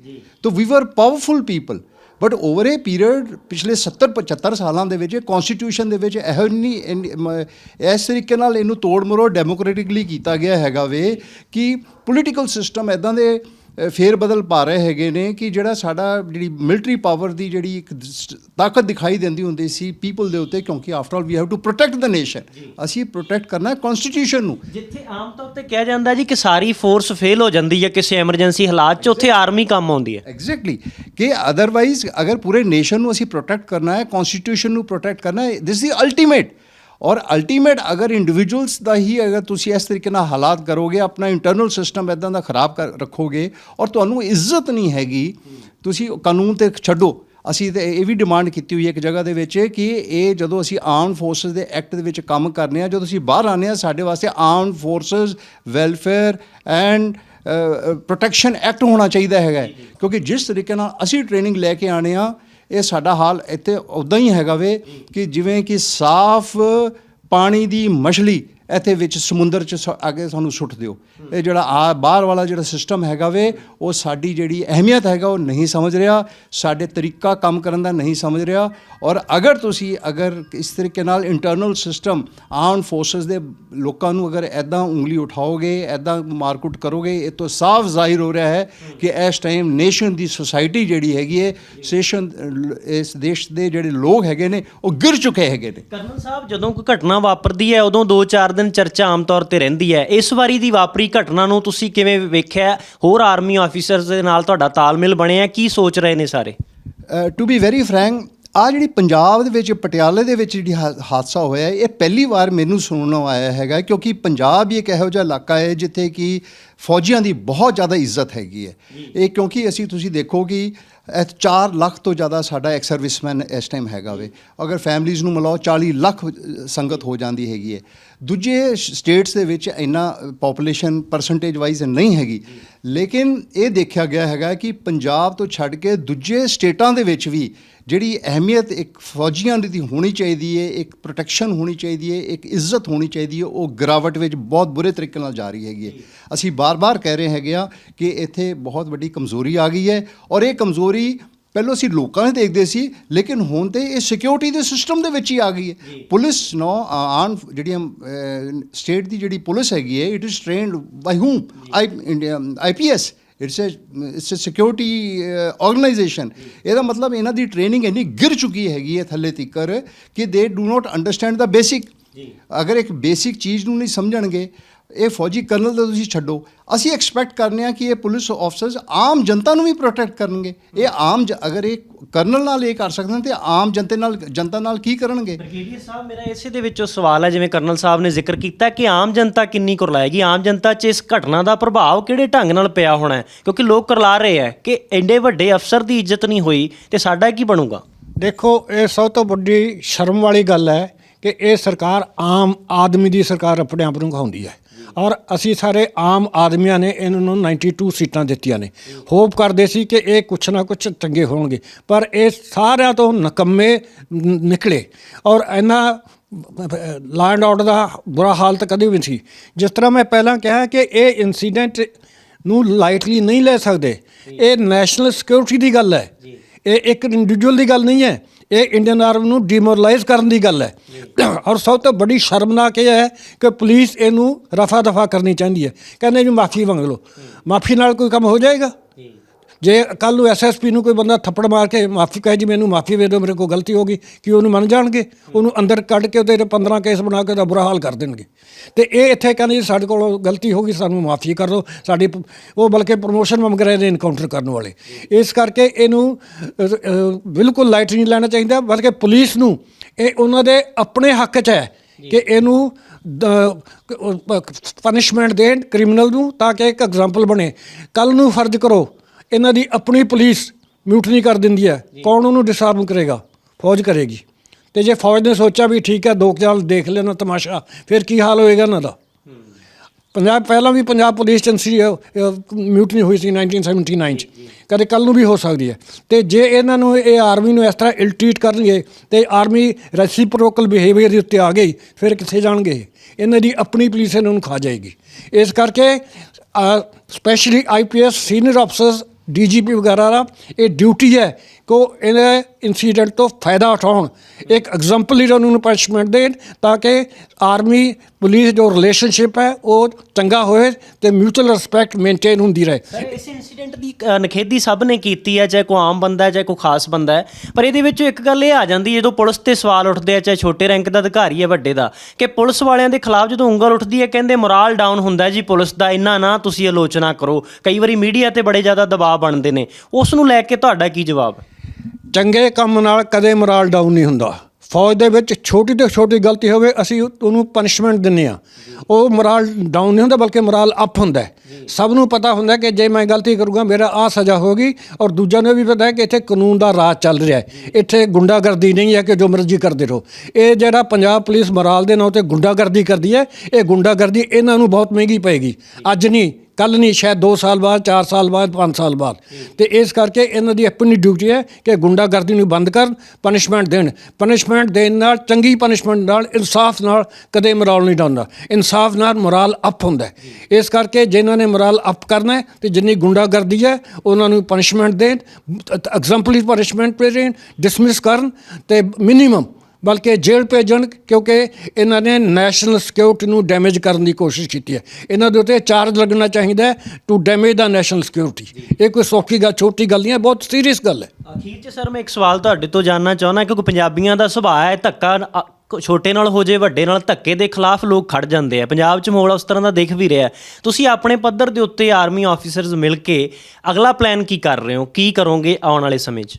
ਤੋ we were powerful people but over a period ਪਿਛਲੇ 70 75 ਸਾਲਾਂ ਦੇ ਵਿੱਚ ਕਨਸਟੀਟਿਊਸ਼ਨ ਦੇ ਵਿੱਚ ਇਹੋ ਨਹੀਂ ਇਸ ਤਰੀਕੇ ਨਾਲ ਇਹਨੂੰ ਤੋੜ ਮਰੋੜ ਡੈਮੋਕ੍ਰੈਟਿਕਲੀ ਕੀਤਾ ਗਿਆ ਹੈਗਾ ਵੇ ਕਿ ਪੋਲੀਟੀਕਲ ਸਿਸਟਮ ਇਦਾਂ ਦੇ ਅ, ਫੇਰ ਬਦਲ ਪਾ ਰਹੇ ਹੈਗੇ ਨੇ ਕਿ ਜਿਹੜਾ ਸਾਡਾ ਜਿਹੜੀ ਮਿਲਟਰੀ ਪਾਵਰ ਦੀ ਜਿਹੜੀ ਇੱਕ ਤਾਕਤ ਦਿਖਾਈ ਦਿੰਦੀ ਹੁੰਦੀ ਸੀ ਪੀਪਲ ਦੇ ਉੱਤੇ ਕਿਉਂਕਿ after all we have to protect the nation ਅਸੀਂ ਪ੍ਰੋਟੈਕਟ ਕਰਨਾ ਹੈ ਕਨਸਟੀਟਿਊਸ਼ਨ ਨੂੰ।
ਜਿੱਥੇ ਆਮ ਤੌਰ ਤੇ ਕਿਹਾ ਜਾਂਦਾ ਜੀ ਕਿ ਸਾਰੀ ਫੋਰਸ ਫੇਲ ਹੋ ਜਾਂਦੀ ਹੈ ਕਿਸੇ ਐਮਰਜੈਂਸੀ ਹਾਲਾਤ 'ਚ ਉੱਥੇ ਆਰਮੀ ਕੰਮ ਆਉਂਦੀ ਹੈ।
ਐਗਜ਼ੈਕਟਲੀ ਕਿ ਅਦਰਵਾਈਜ਼ ਅਗਰ ਪੂਰੇ ਨੇਸ਼ਨ ਨੂੰ ਅਸੀਂ ਪ੍ਰੋਟੈਕਟ ਕਰਨਾ ਹੈ ਕਨਸਟੀਟਿਊਸ਼ਨ ਨੂੰ ਪ੍ਰੋਟੈਕਟ ਕਰਨਾ ਹੈ ਦਿਸ ਦੀ ਅਲਟੀਮੇਟ ਔਰ ਅਲਟੀਮੇਟ ਅਗਰ ਇੰਡੀਵਿਜੂਅਲਸ ਦਾ ਹੀ ਅਗਰ ਤੁਸੀਂ ਇਸ ਤਰੀਕੇ ਨਾਲ ਹਾਲਾਤ ਕਰੋਗੇ, ਆਪਣਾ ਇੰਟਰਨਲ ਸਿਸਟਮ ਇਦਾਂ ਦਾ ਖਰਾਬ ਕਰ ਰੱਖੋਗੇ ਔਰ ਤੁਹਾਨੂੰ ਇੱਜ਼ਤ ਨਹੀਂ ਹੈਗੀ, ਤੁਸੀਂ ਕਾਨੂੰਨ ਤੇ ਛੱਡੋ। ਅਸੀਂ ਤੇ ਇਹ ਵੀ ਡਿਮਾਂਡ ਕੀਤੀ ਹੋਈ ਹੈ ਇੱਕ ਜਗ੍ਹਾ ਦੇ ਵਿੱਚ ਕਿ ਇਹ ਜਦੋਂ ਅਸੀਂ ਆਰਮ ਫੋਰਸਸ ਦੇ ਐਕਟ ਦੇ ਵਿੱਚ ਕੰਮ ਕਰਨੇ ਆ ਜਦੋਂ ਅਸੀਂ ਬਾਹਰ ਆਨੇ ਆ ਸਾਡੇ ਵਾਸਤੇ arm forces welfare and protection act ਹੋਣਾ ਚਾਹੀਦਾ ਹੈਗਾ ਕਿਉਂਕਿ ਜਿਸ ਤਰੀਕੇ ਨਾਲ ਅਸੀਂ ਟ੍ਰੇਨਿੰਗ ਲੈ ਕੇ ਆਣੇ ਆ ਇਹ ਸਾਡਾ ਹਾਲ ਇੱਥੇ ਉਦਾਂ ਹੀ ਹੈਗਾ ਵੇ ਕਿ ਜਿਵੇਂ ਕਿ ਸਾਫ਼ ਪਾਣੀ ਦੀ ਮਛਲੀ ਇੱਥੇ ਵਿੱਚ ਸਮੁੰਦਰ ਚ ਸ- ਅੱਗੇ ਸਾਨੂੰ ਸੁੱਟ ਦਿਓ। ਇਹ ਜਿਹੜਾ ਆ ਬਾਹਰ ਵਾਲਾ ਜਿਹੜਾ ਸਿਸਟਮ ਹੈਗਾ ਵੇ, ਉਹ ਸਾਡੀ ਜਿਹੜੀ ਅਹਿਮੀਅਤ ਹੈਗਾ, ਉਹ ਨਹੀਂ ਸਮਝ ਰਿਹਾ। ਸਾਡੇ ਤਰੀਕਾ ਕੰਮ ਕਰਨ ਦਾ ਨਹੀਂ ਸਮਝ ਰਿਹਾ। ਔਰ ਅਗਰ ਤੁਸੀਂ ਅਗਰ ਇਸ ਤਰੀਕੇ ਨਾਲ ਇੰਟਰਨਲ ਸਿਸਟਮ ਆਰਮ ਫੋਰਸਸ ਦੇ ਲੋਕਾਂ ਨੂੰ ਅਗਰ ਐਦਾਂ ਉਂਗਲੀ ਉਠਾਓਗੇ ਐਦਾਂ ਮਾਰਕੁੱਟ ਕਰੋਗੇ, ਇਹ ਤੋਂ ਸਾਫ਼ ਜ਼ਾਹਿਰ ਹੋ ਰਿਹਾ ਹੈ ਕਿ ਇਸ ਟਾਈਮ ਨੇਸ਼ਨ ਦੀ ਸੁਸਾਇਟੀ ਜਿਹੜੀ ਹੈਗੀ ਹੈ ਸੇਸ਼ਨ ਇਸ ਦੇਸ਼ ਦੇ ਜਿਹੜੇ ਲੋਕ ਹੈਗੇ ਨੇ, ਉਹ ਗਿਰ ਚੁੱਕੇ ਹੈਗੇ ਨੇ।
ਕਰਨਲ ਸਾਹਿਬ, ਜਦੋਂ ਕੋਈ ਘਟਨਾ ਵਾਪਰਦੀ ਹੈ, ਉਦੋਂ 2-4 ਦਿਨ ਚਰਚਾ ਆਮ ਤੌਰ ਤੇ ਰਹਿੰਦੀ ਹੈ। ਇਸ ਵਾਰੀ ਦੀ ਵਾਪਰੀ ਘਟਨਾ ਨੂੰ ਤੁਸੀਂ ਕਿਵੇਂ ਵੇਖਿਆ? ਹੋਰ ਆਰਮੀ ਆਫੀਸਰਸ ਦੇ ਨਾਲ ਤੁਹਾਡਾ ਤਾਲਮੇਲ ਬਣਿਆ ਕੀ ਸੋਚ ਰਹੇ ਨੇ ਸਾਰੇ?
ਟੂ ਬੀ ਵੈਰੀ ਫਰੈਂਕ ਆ ਜਿਹੜੀ ਪੰਜਾਬ ਦੇ ਵਿੱਚ, ਪਟਿਆਲੇ ਦੇ ਵਿੱਚ ਜਿਹੜੀ ਹਾਦਸਾ ਹੋਇਆ ਇਹ ਪਹਿਲੀ ਵਾਰ ਮੈਨੂੰ ਸੁਣਨ ਨੂੰ ਆਇਆ ਹੈਗਾ ਕਿਉਂਕਿ ਪੰਜਾਬ ਹੀ ਇੱਕ ਇਹੋ ਜਿਹਾ ਇਲਾਕਾ ਹੈ, ਜਿੱਥੇ ਕਿ ਫੌਜੀਆਂ ਦੀ ਬਹੁਤ ਜ਼ਿਆਦਾ ਇੱਜ਼ਤ ਹੈਗੀ ਹੈ। ਇਹ ਕਿਉਂਕਿ ਅਸੀਂ ਤੁਸੀਂ ਦੇਖੋ ਕਿ ਇਹ 4 ਲੱਖ ਤੋਂ ਜ਼ਿਆਦਾ ਸਾਡਾ ਐਕਸ ਸਰਵਿਸਮੈਨ ਇਸ ਟਾਈਮ ਹੈਗਾ ਵੇ। ਅਗਰ ਫੈਮਲੀਆਂ ਨੂੰ ਮਿਲਾਓ 40 ਲੱਖ ਸੰਗਤ ਹੋ ਜਾਂਦੀ ਹੈਗੀ ਹੈ। ਦੂਜੇ ਸਟੇਟਸ ਦੇ ਵਿੱਚ ਇੰਨਾ ਪੋਪੂਲੇਸ਼ਨ ਪਰਸੈਂਟੇਜ ਵਾਈਜ਼ ਨਹੀਂ ਹੈਗੀ। ਲੇਕਿਨ ਇਹ ਦੇਖਿਆ ਗਿਆ ਹੈਗਾ ਕਿ ਪੰਜਾਬ ਤੋਂ ਛੱਡ ਕੇ ਦੂਜੇ ਸਟੇਟਾਂ ਦੇ ਵਿੱਚ ਵੀ ਜਿਹੜੀ ਅਹਿਮੀਅਤ ਇੱਕ ਫੌਜੀਆਂ ਦੀ ਹੋਣੀ ਚਾਹੀਦੀ ਹੈ ਇੱਕ ਪ੍ਰੋਟੈਕਸ਼ਨ ਹੋਣੀ ਚਾਹੀਦੀ ਹੈ ਇੱਕ ਇੱਜ਼ਤ ਹੋਣੀ ਚਾਹੀਦੀ ਹੈ ਉਹ ਗਿਰਾਵਟ ਵਿੱਚ ਬਹੁਤ ਬੁਰੇ ਤਰੀਕੇ ਨਾਲ ਜਾ ਰਹੀ ਹੈਗੀ ਹੈ ਅਸੀਂ ਬਾਰ-ਬਾਰ ਕਹਿ ਰਹੇ ਹੈਗੇ ਆ ਕਿ ਇੱਥੇ ਬਹੁਤ ਵੱਡੀ ਕਮਜ਼ੋਰੀ ਆ ਗਈ ਹੈ ਔਰ ਇਹ ਕਮਜ਼ੋਰੀ ਪਹਿਲਾਂ ਅਸੀਂ ਲੋਕਾਂ ਨੇ ਦੇਖਦੇ ਸੀ ਲੇਕਿਨ ਹੁਣ ਤੇ ਇਹ ਸਿਕਿਉਰਿਟੀ ਦੇ ਸਿਸਟਮ ਦੇ ਵਿੱਚ ਹੀ ਆ ਗਈ ਹੈ। ਪੁਲਿਸ ਨੋ ਆਨ ਜਿਹੜੀਆਂ ਸਟੇਟ ਦੀ ਜਿਹੜੀ ਪੁਲਿਸ ਹੈਗੀ ਹੈ it is trained by whom IPS it's it's security organisation ਇਹਦਾ ਮਤਲਬ ਇਹਨਾਂ ਦੀ ਟ੍ਰੇਨਿੰਗ ਇੰਨੀ ਗਿਰ ਚੁੱਕੀ ਹੈਗੀ ਹੈ ਥੱਲੇ ਤੀਕਰ ਕਿ they do not understand the basic ਅਗਰ ਇੱਕ ਬੇਸਿਕ ਚੀਜ਼ ਨੂੰ ਨਹੀਂ ਸਮਝਣਗੇ ਇਹ ਫੌਜੀ ਕਰਨਲ ਤਾਂ ਤੁਸੀਂ ਛੱਡੋ। ਅਸੀਂ ਐਕਸਪੈਕਟ ਕਰਨੇ ਆ ਕਿ ਇਹ ਪੁਲਿਸ ਆਫਸਰਸ ਆਮ ਜਨਤਾ ਨੂੰ ਵੀ ਪ੍ਰੋਟੈਕਟ ਕਰਨਗੇ। ਇਹ ਆਮ ਜ- ਅਗਰ ਇਹ ਕਰਨਲ ਨਾਲ ਇਹ ਕਰ ਸਕਦੇ ਨੇ ਤੇ ਆਮ ਜਨਤੇ ਨਾਲ ਜਨਤਾ ਨਾਲ ਕੀ ਕਰਨਗੇ?
ਬ੍ਰਿਗੇਡੀਅਰ ਸਾਹਿਬ ਮੇਰਾ ਇਸੇ ਦੇ ਵਿੱਚੋਂ ਸਵਾਲ ਹੈ ਜਿਵੇਂ ਕਰਨਲ ਸਾਹਿਬ ਨੇ ਜ਼ਿਕਰ ਕੀਤਾ ਕਿ ਆਮ ਜਨਤਾ ਕਿੰਨੀ ਕੁਰਲਾਏਗੀ। ਆਮ ਜਨਤਾ 'ਚ ਇਸ ਘਟਨਾ ਦਾ ਪ੍ਰਭਾਵ ਕਿਹੜੇ ਢੰਗ ਨਾਲ ਪਿਆ ਹੋਣਾ ਹੈ? ਕਿਉਂਕਿ ਲੋਕ ਕਰਲਾ ਰਹੇ ਹੈ ਕਿ ਐਡੇ ਵੱਡੇ ਅਫਸਰ ਦੀ ਇੱਜ਼ਤ ਨਹੀਂ ਹੋਈ ਤੇ ਸਾਡਾ ਕੀ ਬਣੂਗਾ?
ਦੇਖੋ ਇਹ ਸਭ ਤੋਂ ਵੱਡੀ ਸ਼ਰਮ ਵਾਲੀ ਗੱਲ ਹੈ ਕਿ ਇਹ ਸਰਕਾਰ ਆਮ ਆਦਮੀ ਦੀ ਸਰਕਾਰ ਆਪਣੇ ਆਪ ਨੂੰ ਕਹਾਉਂਦੀ ਹੈ। ਔਰ ਅਸੀਂ ਸਾਰੇ ਆਮ ਆਦਮੀਆਂ ਨੇ ਇਹਨਾਂ ਨੂੰ 92 ਸੀਟਾਂ ਦਿੱਤੀਆਂ ਨੇ। ਹੋਪ ਕਰਦੇ ਸੀ ਕਿ ਇਹ ਕੁਛ ਨਾ ਕੁਛ ਚੰਗੇ ਹੋਣਗੇ ਪਰ ਇਹ ਸਾਰਿਆਂ ਤੋਂ ਨਕੰਮੇ ਨਿਕਲੇ। ਔਰ ਇਹਨਾਂ ਲਾ ਐਂਡ ਆਰਡਰ ਦਾ ਬੁਰਾ ਹਾਲ ਤਾਂ ਕਦੇ ਵੀ ਨਹੀਂ ਸੀ। ਜਿਸ ਤਰ੍ਹਾਂ ਮੈਂ ਪਹਿਲਾਂ ਕਿਹਾ ਕਿ ਇਹ ਇਨਸੀਡੈਂਟ ਨੂੰ ਲਾਈਟਲੀ ਨਹੀਂ ਲੈ ਸਕਦੇ। ਇਹ ਨੈਸ਼ਨਲ ਸਿਕਿਉਰਿਟੀ ਦੀ ਗੱਲ ਹੈ। ਇਹ ਇੱਕ ਇੰਡੀਵਿਜੂਅਲ ਦੀ ਗੱਲ ਨਹੀਂ ਹੈ। ਇਹ ਇੰਡੀਅਨ ਆਰਮੀ ਨੂੰ ਡੀਮੋਰਲਾਈਜ਼ ਕਰਨ ਦੀ ਗੱਲ ਹੈ। ਔਰ ਸਭ ਤੋਂ ਵੱਡੀ ਸ਼ਰਮਨਾਕ ਇਹ ਹੈ ਕਿ ਪੁਲਿਸ ਇਹਨੂੰ ਰਫਾ ਦਫਾ ਕਰਨੀ ਚਾਹੁੰਦੀ ਹੈ। ਕਹਿੰਦੇ ਜੀ ਮਾਫੀ ਮੰਗ ਲਓ। ਮਾਫੀ ਨਾਲ ਕੋਈ ਕੰਮ ਹੋ ਜਾਏਗਾ? ਜੇ ਕੱਲ ਨੂੰ ਐਸਐਸਪੀ ਨੂੰ ਕੋਈ ਬੰਦਾ ਥੱਪੜ ਮਾਰ ਕੇ ਮਾਫੀ ਕਹੇ ਜੀ ਮੈਨੂੰ ਮਾਫੀ ਦੇ ਦਿਓ ਮੇਰੇ ਕੋਲ ਗਲਤੀ ਹੋ ਗਈ ਕਿ ਉਹਨੂੰ ਮੰਨ ਜਾਣਗੇ? ਉਹਨੂੰ ਅੰਦਰ ਕੱਢ ਕੇ ਉਹਦੇ 15 ਕੇਸ ਬਣਾ ਕੇ ਉਹਦਾ ਬੁਰਾ ਹਾਲ ਕਰ ਦੇਣਗੇ। ਤੇ ਇਹ ਇੱਥੇ ਕਹਿੰਦੇ ਜੀ ਸਾਡੇ ਕੋਲੋਂ ਗਲਤੀ ਹੋ ਗਈ ਸਾਨੂੰ ਮਾਫੀ ਕਰ ਦਿਓ। ਸਾਡੀ ਉਹ ਬਲਕਿ ਪ੍ਰੋਮੋਸ਼ਨ ਮੰਗ ਰਹੇ ਨੇ ਇਨਕਾਊਂਟਰ ਕਰਨ ਵਾਲੇ। ਇਸ ਕਰਕੇ ਇਹਨੂੰ ਬਿਲਕੁਲ ਲਾਈਟ ਨਹੀਂ ਲੈਣਾ ਚਾਹੀਦਾ ਬਲਕਿ ਪੁਲਿਸ ਨੂੰ ਇਹ ਉਹਨਾਂ ਦੇ ਆਪਣੇ ਹੱਕ 'ਚ ਹੈ ਕਿ ਇਹਨੂੰ ਪਨਿਸ਼ਮੈਂਟ ਦੇਣ ਕ੍ਰਿਮੀਨਲ ਨੂੰ ਤਾਂ ਕਿ ਇੱਕ ਐਗਜ਼ਾਮਪਲ ਬਣੇ। ਕੱਲ ਨੂੰ ਫਰਜ਼ ਕਰੋ ਇਹਨਾਂ ਦੀ ਆਪਣੀ ਪੁਲਿਸ ਮਿਊਟਨੀ ਕਰ ਦਿੰਦੀ ਹੈ। ਕੌਣ ਉਹਨੂੰ ਡਿਸਆਰਮ ਕਰੇਗਾ? ਫੌਜ ਕਰੇਗੀ। ਤੇ ਜੇ ਫੌਜ ਨੇ ਸੋਚਿਆ ਵੀ ਠੀਕ ਹੈ ਦੋ ਸਾਲ ਦੇਖ ਲੈਣਾ ਤਮਾਸ਼ਾ ਫਿਰ ਕੀ ਹਾਲ ਹੋਏਗਾ ਇਹਨਾਂ ਦਾ? ਪੰਜਾਬ ਪਹਿਲਾਂ ਵੀ ਪੰਜਾਬ ਪੁਲਿਸ ਏਜੰਸੀ ਮਿਊਟਨੀ ਹੋਈ ਸੀ 1979 ਚ ਕਦੇ ਕੱਲ ਨੂੰ ਵੀ ਹੋ ਸਕਦੀ ਹੈ। ਤੇ ਜੇ ਇਹਨਾਂ ਨੂੰ ਇਹ ਆਰਮੀ ਨੂੰ ਇਸ ਤਰ੍ਹਾਂ ਇਲ ਟ੍ਰੀਟ ਕਰਨਗੇ ਤੇ ਆਰਮੀ ਰੈਸਿਪਰੋਕਲ ਬਿਹੇਵੀਅਰ ਦੇ ਉੱਤੇ ਆ ਗਈ ਫਿਰ ਕਿੱਥੇ ਜਾਣਗੇ? ਇਹ? ਇਹਨਾਂ ਦੀ ਆਪਣੀ ਪੁਲਿਸ ਇਹਨਾਂ ਨੂੰ ਖਾ ਜਾਏਗੀ। ਇਸ ਕਰਕੇ specially IPS senior officers DGP ਵਗੈਰਾ ਦਾ ਇਹ ਡਿਊਟੀ ਹੈ ਕਿ ਉਹ ਇਹਨੇ ਇਨਸੀਡੈਂਟ ਤੋਂ ਫਾਇਦਾ ਉਠਾਉਣ। ਇੱਕ ਐਗਜ਼ਾਮਪਲੀ ਉਹਨਾਂ ਨੂੰ ਪਨਿਸ਼ਮੈਂਟ ਦੇਣ ਤਾਂ ਕਿ ਆਰਮੀ ਪੁਲਿਸ ਜੋ ਰਿਲੇਸ਼ਨਸ਼ਿਪ ਹੈ ਉਹ ਚੰਗਾ ਹੋਏ ਤੇ ਮਿਊਚੁਅਲ ਰਿਸਪੈਕਟ ਮੇਨਟੇਨ ਹੁੰਦੀ ਰਹੇ।
ਸਰ ਇਸ ਇਨਸੀਡੈਂਟ ਦੀ ਅ, ਨਿਖੇਧੀ ਸਭ ਨੇ ਕੀਤੀ ਹੈ ਚਾਹੇ ਕੋਈ ਆਮ ਬੰਦਾ ਹੈ ਚਾਹੇ ਕੋਈ ਖਾਸ ਬੰਦਾ ਹੈ। ਪਰ ਇਹਦੇ ਵਿੱਚ ਇੱਕ ਗੱਲ ਇਹ ਆ ਜਾਂਦੀ ਜਦੋਂ ਪੁਲਿਸ ਤੇ ਸਵਾਲ ਉੱਠਦੇ ਆ ਚਾਹੇ ਛੋਟੇ ਰੈਂਕ ਦਾ ਅਧਿਕਾਰੀ ਹੈ ਵੱਡੇ ਦਾ ਕਿ ਪੁਲਿਸ ਵਾਲਿਆਂ ਦੇ ਖਿਲਾਫ ਜਦੋਂ ਉਂਗਲ ਉੱਠਦੀ ਹੈ ਕਹਿੰਦੇ ਮੋਰਲ ਡਾਊਨ ਹੁੰਦਾ ਜੀ ਪੁਲਿਸ ਦਾ ਇੰਨਾ ਨਾ ਤੁਸੀਂ ਆਲੋਚਨਾ ਕਰੋ। ਕਈ ਵਾਰੀ ਮੀਡੀਆ ਤੇ ਬੜੇ ਜ਼ਿਆਦਾ ਦਬਾਅ ਬਣਦੇ ਨੇ। ਉਸ ਨੂੰ ਲੈ ਕੇ ਤੁਹਾਡਾ ਕੀ ਜਵਾਬ ਹੈ?
ਚੰਗੇ ਕੰਮ ਨਾਲ ਕਦੇ ਮੋਰਲ ਡਾਊਨ ਨਹੀਂ ਹੁੰਦਾ। ਫੌਜ ਦੇ ਵਿੱਚ ਛੋਟੀ ਤੋਂ ਛੋਟੀ ਗਲਤੀ ਹੋਵੇ, ਅਸੀਂ ਉਹਨੂੰ ਪਨਿਸ਼ਮੈਂਟ ਦਿੰਨੇ ਆ ਉਹ ਮੋਰਲ ਡਾਊਨ ਨਹੀਂ ਹੁੰਦਾ, ਬਲਕਿ ਮੋਰਲ ਅਪ ਹੁੰਦਾ ਸਭ ਨੂੰ ਪਤਾ ਹੁੰਦਾ ਕਿ ਜੇ ਮੈਂ ਗਲਤੀ ਕਰੂੰਗਾ, ਮੇਰਾ ਆ ਸਜ਼ਾ ਹੋਗੀ ਔਰ ਦੂਜਿਆਂ ਨੂੰ ਵੀ ਪਤਾ ਹੈ ਕਿ ਇੱਥੇ ਕਾਨੂੰਨ ਦਾ ਰਾਜ ਚੱਲ ਰਿਹਾ ਹੈ। ਇੱਥੇ ਗੁੰਡਾਗਰਦੀ ਨਹੀਂ ਹੈ ਕਿ ਜੋ ਮਰਜ਼ੀ ਕਰਦੇ ਰਹੋ। ਇਹ ਜਿਹੜਾ ਪੰਜਾਬ ਪੁਲਿਸ ਮੋਰਲ ਦੇ ਨਾਂ ਤੇ ਗੁੰਡਾਗਰਦੀ ਕਰਦੀ ਹੈ, ਇਹ ਗੁੰਡਾਗਰਦੀ ਇਹਨਾਂ ਨੂੰ ਬਹੁਤ ਮਹਿੰਗੀ ਪਏਗੀ। ਅੱਜ ਨਹੀਂ ਕੱਲ ਨਹੀਂ, ਸ਼ਾਇਦ 2 ਸਾਲ ਬਾਅਦ 4 ਸਾਲ ਬਾਅਦ 5 ਸਾਲ ਬਾਅਦ। ਤੇ ਇਸ ਕਰਕੇ ਇਹਨਾਂ ਦੀ ਆਪਣੀ ਡਿਊਟੀ ਹੈ ਕਿ ਗੁੰਡਾਗਰਦੀ ਨੂੰ ਬੰਦ ਕਰਨ ਪਨਿਸ਼ਮੈਂਟ ਦੇਣ। ਪਨਿਸ਼ਮੈਂਟ ਦੇਣ ਨਾਲ, ਚੰਗੀ ਪਨਿਸ਼ਮੈਂਟ ਨਾਲ, ਇਨਸਾਫ ਨਾਲ ਕਦੇ ਮੋਰਲ ਨਹੀਂ ਡਾਉਂਦਾ। ਇਨਸਾਫ ਨਾਲ ਮੋਰਲ ਅਪ ਹੁੰਦਾ ਇਸ ਕਰਕੇ ਜਿਨ੍ਹਾਂ ਨੇ ਮੋਰਲ ਅਪ ਕਰਨਾ ਹੈ ਤੇ ਜਿੰਨੀ ਗੁੰਡਾਗਰਦੀ ਹੈ, ਉਹਨਾਂ ਨੂੰ ਪਨਿਸ਼ਮੈਂਟ ਦੇਣ ਐਗਜ਼ਾਮਪਲੀ ਪਨਿਸ਼ਮੈਂਟ ਦੇਣ ਡਿਸਮਿਸ ਕਰਨ ਤੇ ਮਿਨੀਮਮ ਬਲਕਿ ਜੇਲ੍ਹ ਭੇਜਣ, ਕਿਉਂਕਿ ਇਹਨਾਂ ਨੇ ਨੈਸ਼ਨਲ ਸਿਕਿਉਰਿਟੀ ਨੂੰ ਡੈਮੇਜ ਕਰਨ ਦੀ ਕੋਸ਼ਿਸ਼ ਕੀਤੀ ਹੈ। ਇਹਨਾਂ ਦੇ ਉੱਤੇ ਚਾਰਜ ਲੱਗਣਾ ਚਾਹੀਦਾ to damage the national security ਇਹ ਕੋਈ ਸੌਖੀ ਗੱਲ, ਛੋਟੀ ਗੱਲ ਨਹੀਂ ਹੈ, ਬਹੁਤ ਸੀਰੀਅਸ ਗੱਲ ਹੈ।
ਅਖੀਰ 'ਚ ਸਰ, ਮੈਂ ਇੱਕ ਸਵਾਲ ਤੁਹਾਡੇ ਤੋਂ ਜਾਨਣਾ ਚਾਹੁੰਦਾ, ਕਿਉਂਕਿ ਪੰਜਾਬੀਆਂ ਦਾ ਸੁਭਾਅ ਹੈ, ਧੱਕਾ ਛੋਟੇ ਨਾਲ ਹੋ ਜੇ, ਵੱਡੇ ਨਾਲ ਧੱਕੇ ਦੇ ਖਿਲਾਫ ਲੋਕ ਖੜ ਜਾਂਦੇ ਆ। ਪੰਜਾਬ 'ਚ ਮਾਹੌਲ ਉਸ ਤਰ੍ਹਾਂ ਦਾ ਦੇਖ ਵੀ ਰਿਹਾ ਤੁਸੀਂ ਆਪਣੇ ਪੱਧਰ ਦੇ ਉੱਤੇ ਆਰਮੀ ਆਫੀਸਰਸ ਮਿਲ ਕੇ ਅਗਲਾ ਪਲਾਨ ਕੀ ਕਰ ਰਹੇ ਹੋ? ਕੀ ਕਰੋਗੇ ਆਉਣ ਵਾਲੇ ਸਮੇਂ 'ਚ?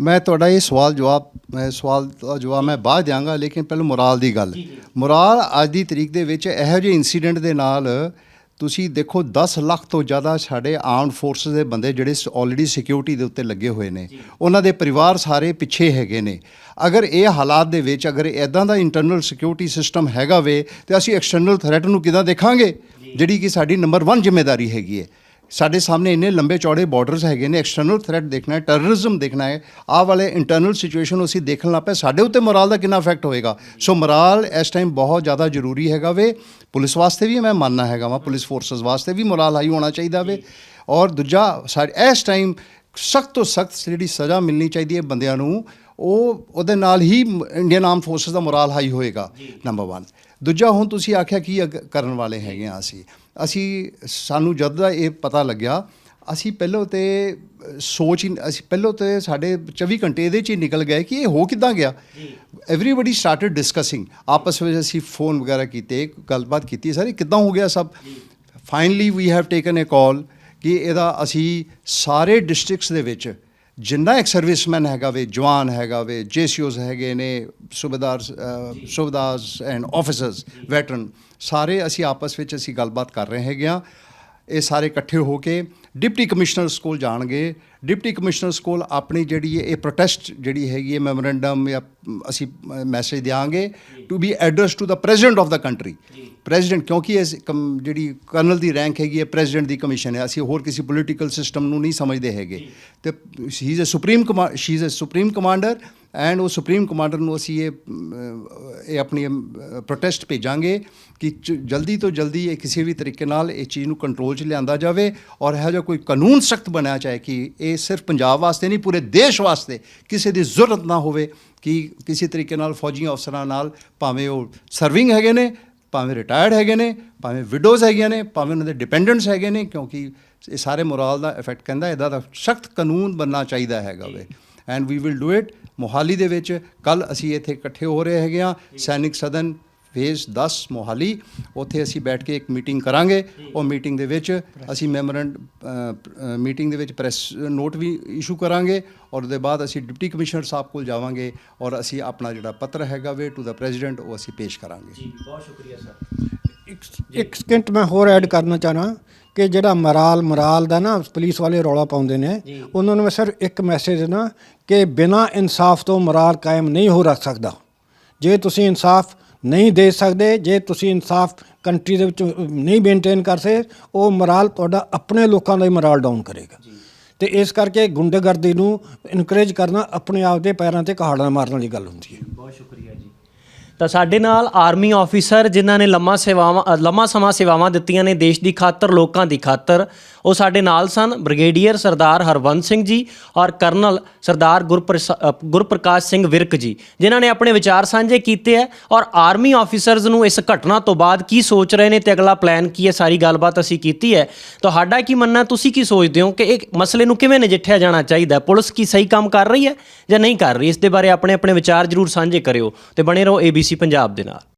ਮੈਂ ਤੁਹਾਡਾ ਇਹ ਸਵਾਲ ਜਵਾਬ ਮੈਂ ਸਵਾਲ ਦਾ ਜਵਾਬ ਮੈਂ ਬਾਅਦ ਦਿਆਂਗਾ ਲੇਕਿਨ ਪਹਿਲਾਂ ਮੁਰਾਲ ਦੀ ਗੱਲ। ਮੁਰਾਲ ਅੱਜ ਦੀ ਤਰੀਕ ਦੇ ਵਿੱਚ ਇਹੋ ਜਿਹੇ ਇਨਸੀਡੈਂਟ ਦੇ ਨਾਲ ਤੁਸੀਂ ਦੇਖੋ 10 ਲੱਖ ਤੋਂ ਜ਼ਿਆਦਾ ਸਾਡੇ ਆਰਮਡ ਫੋਰਸਸ ਦੇ ਬੰਦੇ ਜਿਹੜੇ ਆਲਰੇਡੀ ਸਿਕਿਉਰਿਟੀ ਦੇ ਉੱਤੇ ਲੱਗੇ ਹੋਏ ਨੇ। ਉਹਨਾਂ ਦੇ ਪਰਿਵਾਰ ਸਾਰੇ ਪਿੱਛੇ ਹੈਗੇ ਨੇ। ਅਗਰ ਇਹ ਹਾਲਾਤ ਦੇ ਵਿੱਚ ਅਗਰ ਇਦਾਂ ਦਾ ਇੰਟਰਨਲ ਸਿਕਿਉਰਿਟੀ ਸਿਸਟਮ ਹੈਗਾ ਵੇ ਤੇ ਅਸੀਂ ਐਕਸਟਰਨਲ ਥ੍ਰੈਟ ਨੂੰ ਕਿਦਾਂ ਦੇਖਾਂਗੇ? ਜਿਹੜੀ ਕਿ ਸਾਡੀ ਨੰਬਰ 1 ਜ਼ਿੰਮੇਵਾਰੀ ਹੈਗੀ ਹੈ। ਸਾਡੇ ਸਾਹਮਣੇ ਇੰਨੇ ਲੰਬੇ ਚੌੜੇ ਬਾਰਡਰਸ ਹੈਗੇ ਨੇ ਐਕਸਟਰਨਲ ਥ੍ਰੈਟ ਦੇਖਣਾ ਹੈ ਟੈਰਰਿਜ਼ਮ ਦੇਖਣਾ ਹੈ ਆਹ ਵਾਲੇ ਇੰਟਰਨਲ ਸਿਚੁਏਸ਼ਨ ਨੂੰ ਅਸੀਂ ਦੇਖਣ ਲੱਗ ਪਏ ਸਾਡੇ ਉੱਤੇ ਮੋਰਲ ਦਾ ਕਿੰਨਾ ਇਫੈਕਟ ਹੋਏਗਾ? ਸੋ ਮੋਰਲ ਇਸ ਟਾਈਮ ਬਹੁਤ ਜ਼ਿਆਦਾ ਜ਼ਰੂਰੀ ਹੈਗਾ ਵੇ। ਪੁਲਿਸ ਵਾਸਤੇ ਵੀ ਮੈਂ ਮੰਨਣਾ ਹੈਗਾ ਵਾ ਪੁਲਿਸ ਫੋਰਸਸ ਵਾਸਤੇ ਵੀ ਮੋਰਲ ਹਾਈ ਹੋਣਾ ਚਾਹੀਦਾ ਵੇ। ਔਰ ਦੂਜਾ ਸਾਡੇ ਇਸ ਟਾਈਮ ਸਖਤ ਤੋਂ ਸਖਤ ਜਿਹੜੀ ਸਜ਼ਾ ਮਿਲਣੀ ਚਾਹੀਦੀ ਹੈ ਬੰਦਿਆਂ ਨੂੰ ਉਹ ਉਹਦੇ ਨਾਲ ਹੀ ਇੰਡੀਅਨ ਆਰਮ ਫੋਰਸਸ ਦਾ ਮੋਰਲ ਹਾਈ ਹੋਏਗਾ ਨੰਬਰ 1 ਦੂਜਾ ਹੁਣ ਤੁਸੀਂ ਆਖਿਆ ਕੀ ਕਰਨ ਵਾਲੇ ਹੈਗੇ ਆ ਅਸੀਂ। ਅਸੀਂ ਸਾਨੂੰ ਜਦ ਦਾ ਇਹ ਪਤਾ ਲੱਗਿਆ ਅਸੀਂ ਪਹਿਲਾਂ ਤੇ ਸੋਚ ਹੀ ਅਸੀਂ ਪਹਿਲਾਂ ਤੇ ਸਾਡੇ 24 ਘੰਟੇ ਇਹਦੇ 'ਚ ਹੀ ਨਿਕਲ ਗਏ ਕਿ ਇਹ ਹੋ ਕਿੱਦਾਂ ਗਿਆ। ਐਵਰੀਬਾਡੀ ਸਟਾਰਟਡ ਡਿਸਕਸਿੰਗ ਆਪਸ ਵਿੱਚ ਅਸੀਂ ਫੋਨ ਵਗੈਰਾ ਕੀਤੇ ਗੱਲਬਾਤ ਕੀਤੀ ਸਾਰੀ ਕਿੱਦਾਂ ਹੋ ਗਿਆ ਸਭ? Finally we have taken a call ਕਿ ਇਹਦਾ ਅਸੀਂ ਸਾਰੇ ਡਿਸਟ੍ਰਿਕਟਸ ਦੇ ਵਿੱਚ ਜਿੰਨਾ ਇੱਕ ਸਰਵਿਸਮੈਨ ਹੈਗਾ ਵੇ, ਜਵਾਨ ਹੈਗਾ ਵੇ ਜੇਸੀਓਸ ਹੈਗੇ ਨੇ, subedar subedars and officers veteran ਸਾਰੇ ਅਸੀਂ ਆਪਸ ਵਿੱਚ ਅਸੀਂ ਗੱਲਬਾਤ ਕਰ ਰਹੇ ਹੈਗੇ ਆ ਇਹ ਸਾਰੇ ਇਕੱਠੇ ਹੋ ਕੇ ਡਿਪਟੀ ਕਮਿਸ਼ਨਰਸ ਕੋਲ ਜਾਣਗੇ। ਡਿਪਟੀ ਕਮਿਸ਼ਨਰਸ ਕੋਲ ਆਪਣੀ ਜਿਹੜੀ ਇਹ ਪ੍ਰੋਟੈਸਟ ਜਿਹੜੀ ਹੈਗੀ ਹੈ ਮੈਮੋਰੈਂਡਮ ਜਾਂ ਅਸੀਂ ਮੈਸੇਜ ਦਿਆਂਗੇ to be address to the president of the country president ਕਿਉਂਕਿ ਇਸ ਕਮ- ਜਿਹੜੀ ਕਰਨਲ ਦੀ ਰੈਂਕ ਹੈਗੀ ਹੈ ਪ੍ਰੈਜ਼ੀਡੈਂਟ ਦੀ ਕਮਿਸ਼ਨ ਹੈ। ਅਸੀਂ ਹੋਰ ਕਿਸੇ ਪੋਲੀਟੀਕਲ ਸਿਸਟਮ ਨੂੰ ਨਹੀਂ ਸਮਝਦੇ ਹੈਗੇ। ਤੇ ਹੀ is a supreme she is a supreme commander and ਉਹ ਸੁਪਰੀਮ ਕਮਾਂਡਰ ਨੂੰ ਅਸੀਂ ਇਹ ਇਹ ਆਪਣੀ ਪ੍ਰੋਟੈਸਟ ਭੇਜਾਂਗੇ ਕਿ ਚ- ਜਲਦੀ ਤੋਂ ਜਲਦੀ ਇਹ ਕਿਸੇ ਵੀ ਤਰੀਕੇ ਨਾਲ ਇਹ ਚੀਜ਼ ਨੂੰ ਕੰਟਰੋਲ 'ਚ ਲਿਆਂਦਾ ਜਾਵੇ ਔਰ ਇਹੋ ਜਿਹਾ ਕੋਈ ਕਾਨੂੰਨ ਸਖਤ ਬਣਿਆ ਚਾਹੇ ਕਿ ਇਹ ਸਿਰਫ ਪੰਜਾਬ ਵਾਸਤੇ ਨਹੀਂ, ਪੂਰੇ ਦੇਸ਼ ਵਾਸਤੇ ਕਿਸੇ ਦੀ ਜ਼ਰੂਰਤ ਨਾ ਹੋਵੇ ਕਿ ਕਿਸੇ ਤਰੀਕੇ ਨਾਲ ਫੌਜੀ ਅਫਸਰਾਂ ਨਾਲ ਭਾਵੇਂ ਉਹ ਸਰਵਿੰਗ ਹੈਗੇ ਨੇ, ਭਾਵੇਂ ਰਿਟਾਇਰਡ ਹੈਗੇ ਨੇ, ਭਾਵੇਂ ਵਿਡੋਜ਼ ਹੈਗੀਆਂ ਨੇ, ਭਾਵੇਂ ਉਹਨਾਂ ਦੇ ਡਿਪੈਂਡੈਂਟਸ ਹੈਗੇ ਨੇ ਕਿਉਂਕਿ ਇਹ ਸਾਰੇ ਮੋਰਲ ਦਾ ਇਫੈਕਟ ਕਹਿੰਦਾ, ਇਹਦਾ ਦਾ ਸਖਤ ਕਾਨੂੰਨ ਬਣਨਾ ਚਾਹੀਦਾ ਹੈਗਾ ਵੇ। And we will do it Mohali ਦੇ ਵਿੱਚ ਕੱਲ ਅਸੀਂ ਇੱਥੇ ਇਕੱਠੇ ਹੋ ਰਹੇ ਹੈਗੇ ਆ ਸੈਨਿਕ ਸਦਨ ਫੇਜ਼ 10 ਮੋਹਾਲੀ ਉੱਥੇ ਅਸੀਂ ਬੈਠ ਕੇ ਇੱਕ ਮੀਟਿੰਗ ਕਰਾਂਗੇ। ਉਹ ਮੀਟਿੰਗ ਦੇ ਵਿੱਚ ਅਸੀਂ ਮੈਮੋਰੈਂਡ ਮੀਟਿੰਗ ਦੇ ਵਿੱਚ ਪ੍ਰੈਸ ਨੋਟ ਵੀ ਇਸ਼ੂ ਕਰਾਂਗੇ। ਔਰ ਉਹਦੇ ਬਾਅਦ ਅਸੀਂ ਡਿਪਟੀ ਕਮਿਸ਼ਨਰ ਸਾਹਿਬ ਕੋਲ ਜਾਵਾਂਗੇ। ਔਰ ਅਸੀਂ ਆਪਣਾ ਜਿਹੜਾ ਪੱਤਰ ਹੈਗਾ ਵੇ ਟੂ ਦਾ ਪ੍ਰੈਜ਼ੀਡੈਂਟ ਉਹ ਅਸੀਂ ਪੇਸ਼ ਕਰਾਂਗੇ।
ਜੀ ਬਹੁਤ ਸ਼ੁਕਰੀਆ ਸਰ।
ਇੱਕ ਇੱਕ ਸਕਿੰਟ ਮੈਂ ਹੋਰ ਐਡ ਕਰਨਾ ਚਾਹਨਾ। ਕਿ ਜਿਹੜਾ ਮਰਾਲ ਮਰਾਲ ਦਾ ਨਾ ਪੁਲਿਸ ਵਾਲੇ ਰੌਲਾ ਪਾਉਂਦੇ ਨੇ ਉਹਨਾਂ ਨੂੰ ਮੈਂ ਸਿਰਫ ਇੱਕ ਮੈਸੇਜ ਨਾ ਕਿ ਬਿਨਾ ਇਨਸਾਫ ਤੋਂ ਮਰਾਲ ਕਾਇਮ ਨਹੀਂ ਹੋ ਰੱਖ ਸਕਦਾ। ਜੇ ਤੁਸੀਂ ਇਨਸਾਫ ਨਹੀਂ ਦੇ ਸਕਦੇ ਜੇ ਤੁਸੀਂ ਇਨਸਾਫ ਕੰਟਰੀ ਦੇ ਵਿੱਚ ਨਹੀਂ ਮੇਨਟੇਨ ਕਰ ਸਕਦੇ ਉਹ ਮਰਾਲ ਤੁਹਾਡਾ ਆਪਣੇ ਲੋਕਾਂ ਦਾ ਹੀ ਮਰਾਲ ਡਾਊਨ ਕਰੇਗਾ। ਤੇ ਇਸ ਕਰਕੇ ਗੁੰਡਾਗਰਦੀ ਨੂੰ ਇਨਕਰੇਜ ਕਰਨਾ ਆਪਣੇ ਆਪ ਦੇ ਪੈਰਾਂ ਤੇ ਕਹਾੜਾ ਮਾਰਨ ਵਾਲੀ ਗੱਲ ਹੁੰਦੀ ਹੈ।
ਬਹੁਤ ਸ਼ੁਕਰੀਆ। ਤਾਂ ਸਾਡੇ ਨਾਲ ਆਰਮੀ ਆਫੀਸਰ ਜਿਨ੍ਹਾਂ ਨੇ ਲੰਮਾ ਸੇਵਾਵਾਂ ਲੰਮਾ ਸਮਾਂ ਸੇਵਾਵਾਂ ਦਿੱਤੀਆਂ ਨੇ ਦੇਸ਼ ਦੀ ਖਾਤਰ, ਲੋਕਾਂ ਦੀ ਖਾਤਰ, ਉਹ ਸਾਡੇ ਨਾਲ ਸਨ, ਬ੍ਰਿਗੇਡੀਅਰ ਸਰਦਾਰ ਹਰਵੰਤ ਸਿੰਘ ਜੀ ਔਰ ਕਰਨਲ ਸਰਦਾਰ ਗੁਰਪ੍ਰਸਾ- ਗੁਰਪ੍ਰਕਾਸ਼ ਸਿੰਘ ਵਿਰਕ ਜੀ, ਜਿਨ੍ਹਾਂ ਨੇ ਆਪਣੇ ਵਿਚਾਰ ਸਾਂਝੇ ਕੀਤੇ ਹੈ ਔਰ ਆਰਮੀ ਆਫੀਸਰਸ ਨੂੰ ਇਸ ਘਟਨਾ ਤੋਂ ਬਾਅਦ ਕੀ ਸੋਚ ਰਹੇ ਨੇ ਤੇ ਅਗਲਾ ਪਲਾਨ ਕੀ ਹੈ, ਸਾਰੀ ਗੱਲਬਾਤ ਅਸੀਂ ਕੀਤੀ ਹੈ। ਤੁਹਾਡਾ ਕੀ ਮੰਨਣਾ, ਤੁਸੀਂ ਕੀ ਸੋਚਦੇ ਹੋ ਕਿ ਇਹ ਮਸਲੇ ਨੂੰ ਕਿਵੇਂ ਨਜਿੱਠਿਆ ਜਾਣਾ ਚਾਹੀਦਾ ਪੁਲਿਸ ਕੀ ਸਹੀ ਕੰਮ ਕਰ ਰਹੀ ਹੈ ਜਾਂ ਨਹੀਂ ਕਰ ਰਹੀ? ਇਸ ਦੇ ਬਾਰੇ ਆਪਣੇ ਆਪਣੇ ਵਿਚਾਰ ਜਰੂਰ ਸਾਂਝੇ ਕਰਿਓ। ਤੇ ਬਣੇ ਰਹੋ ABC ਸੀ ਪੰਜਾਬ ਦੇ ਨਾਲ।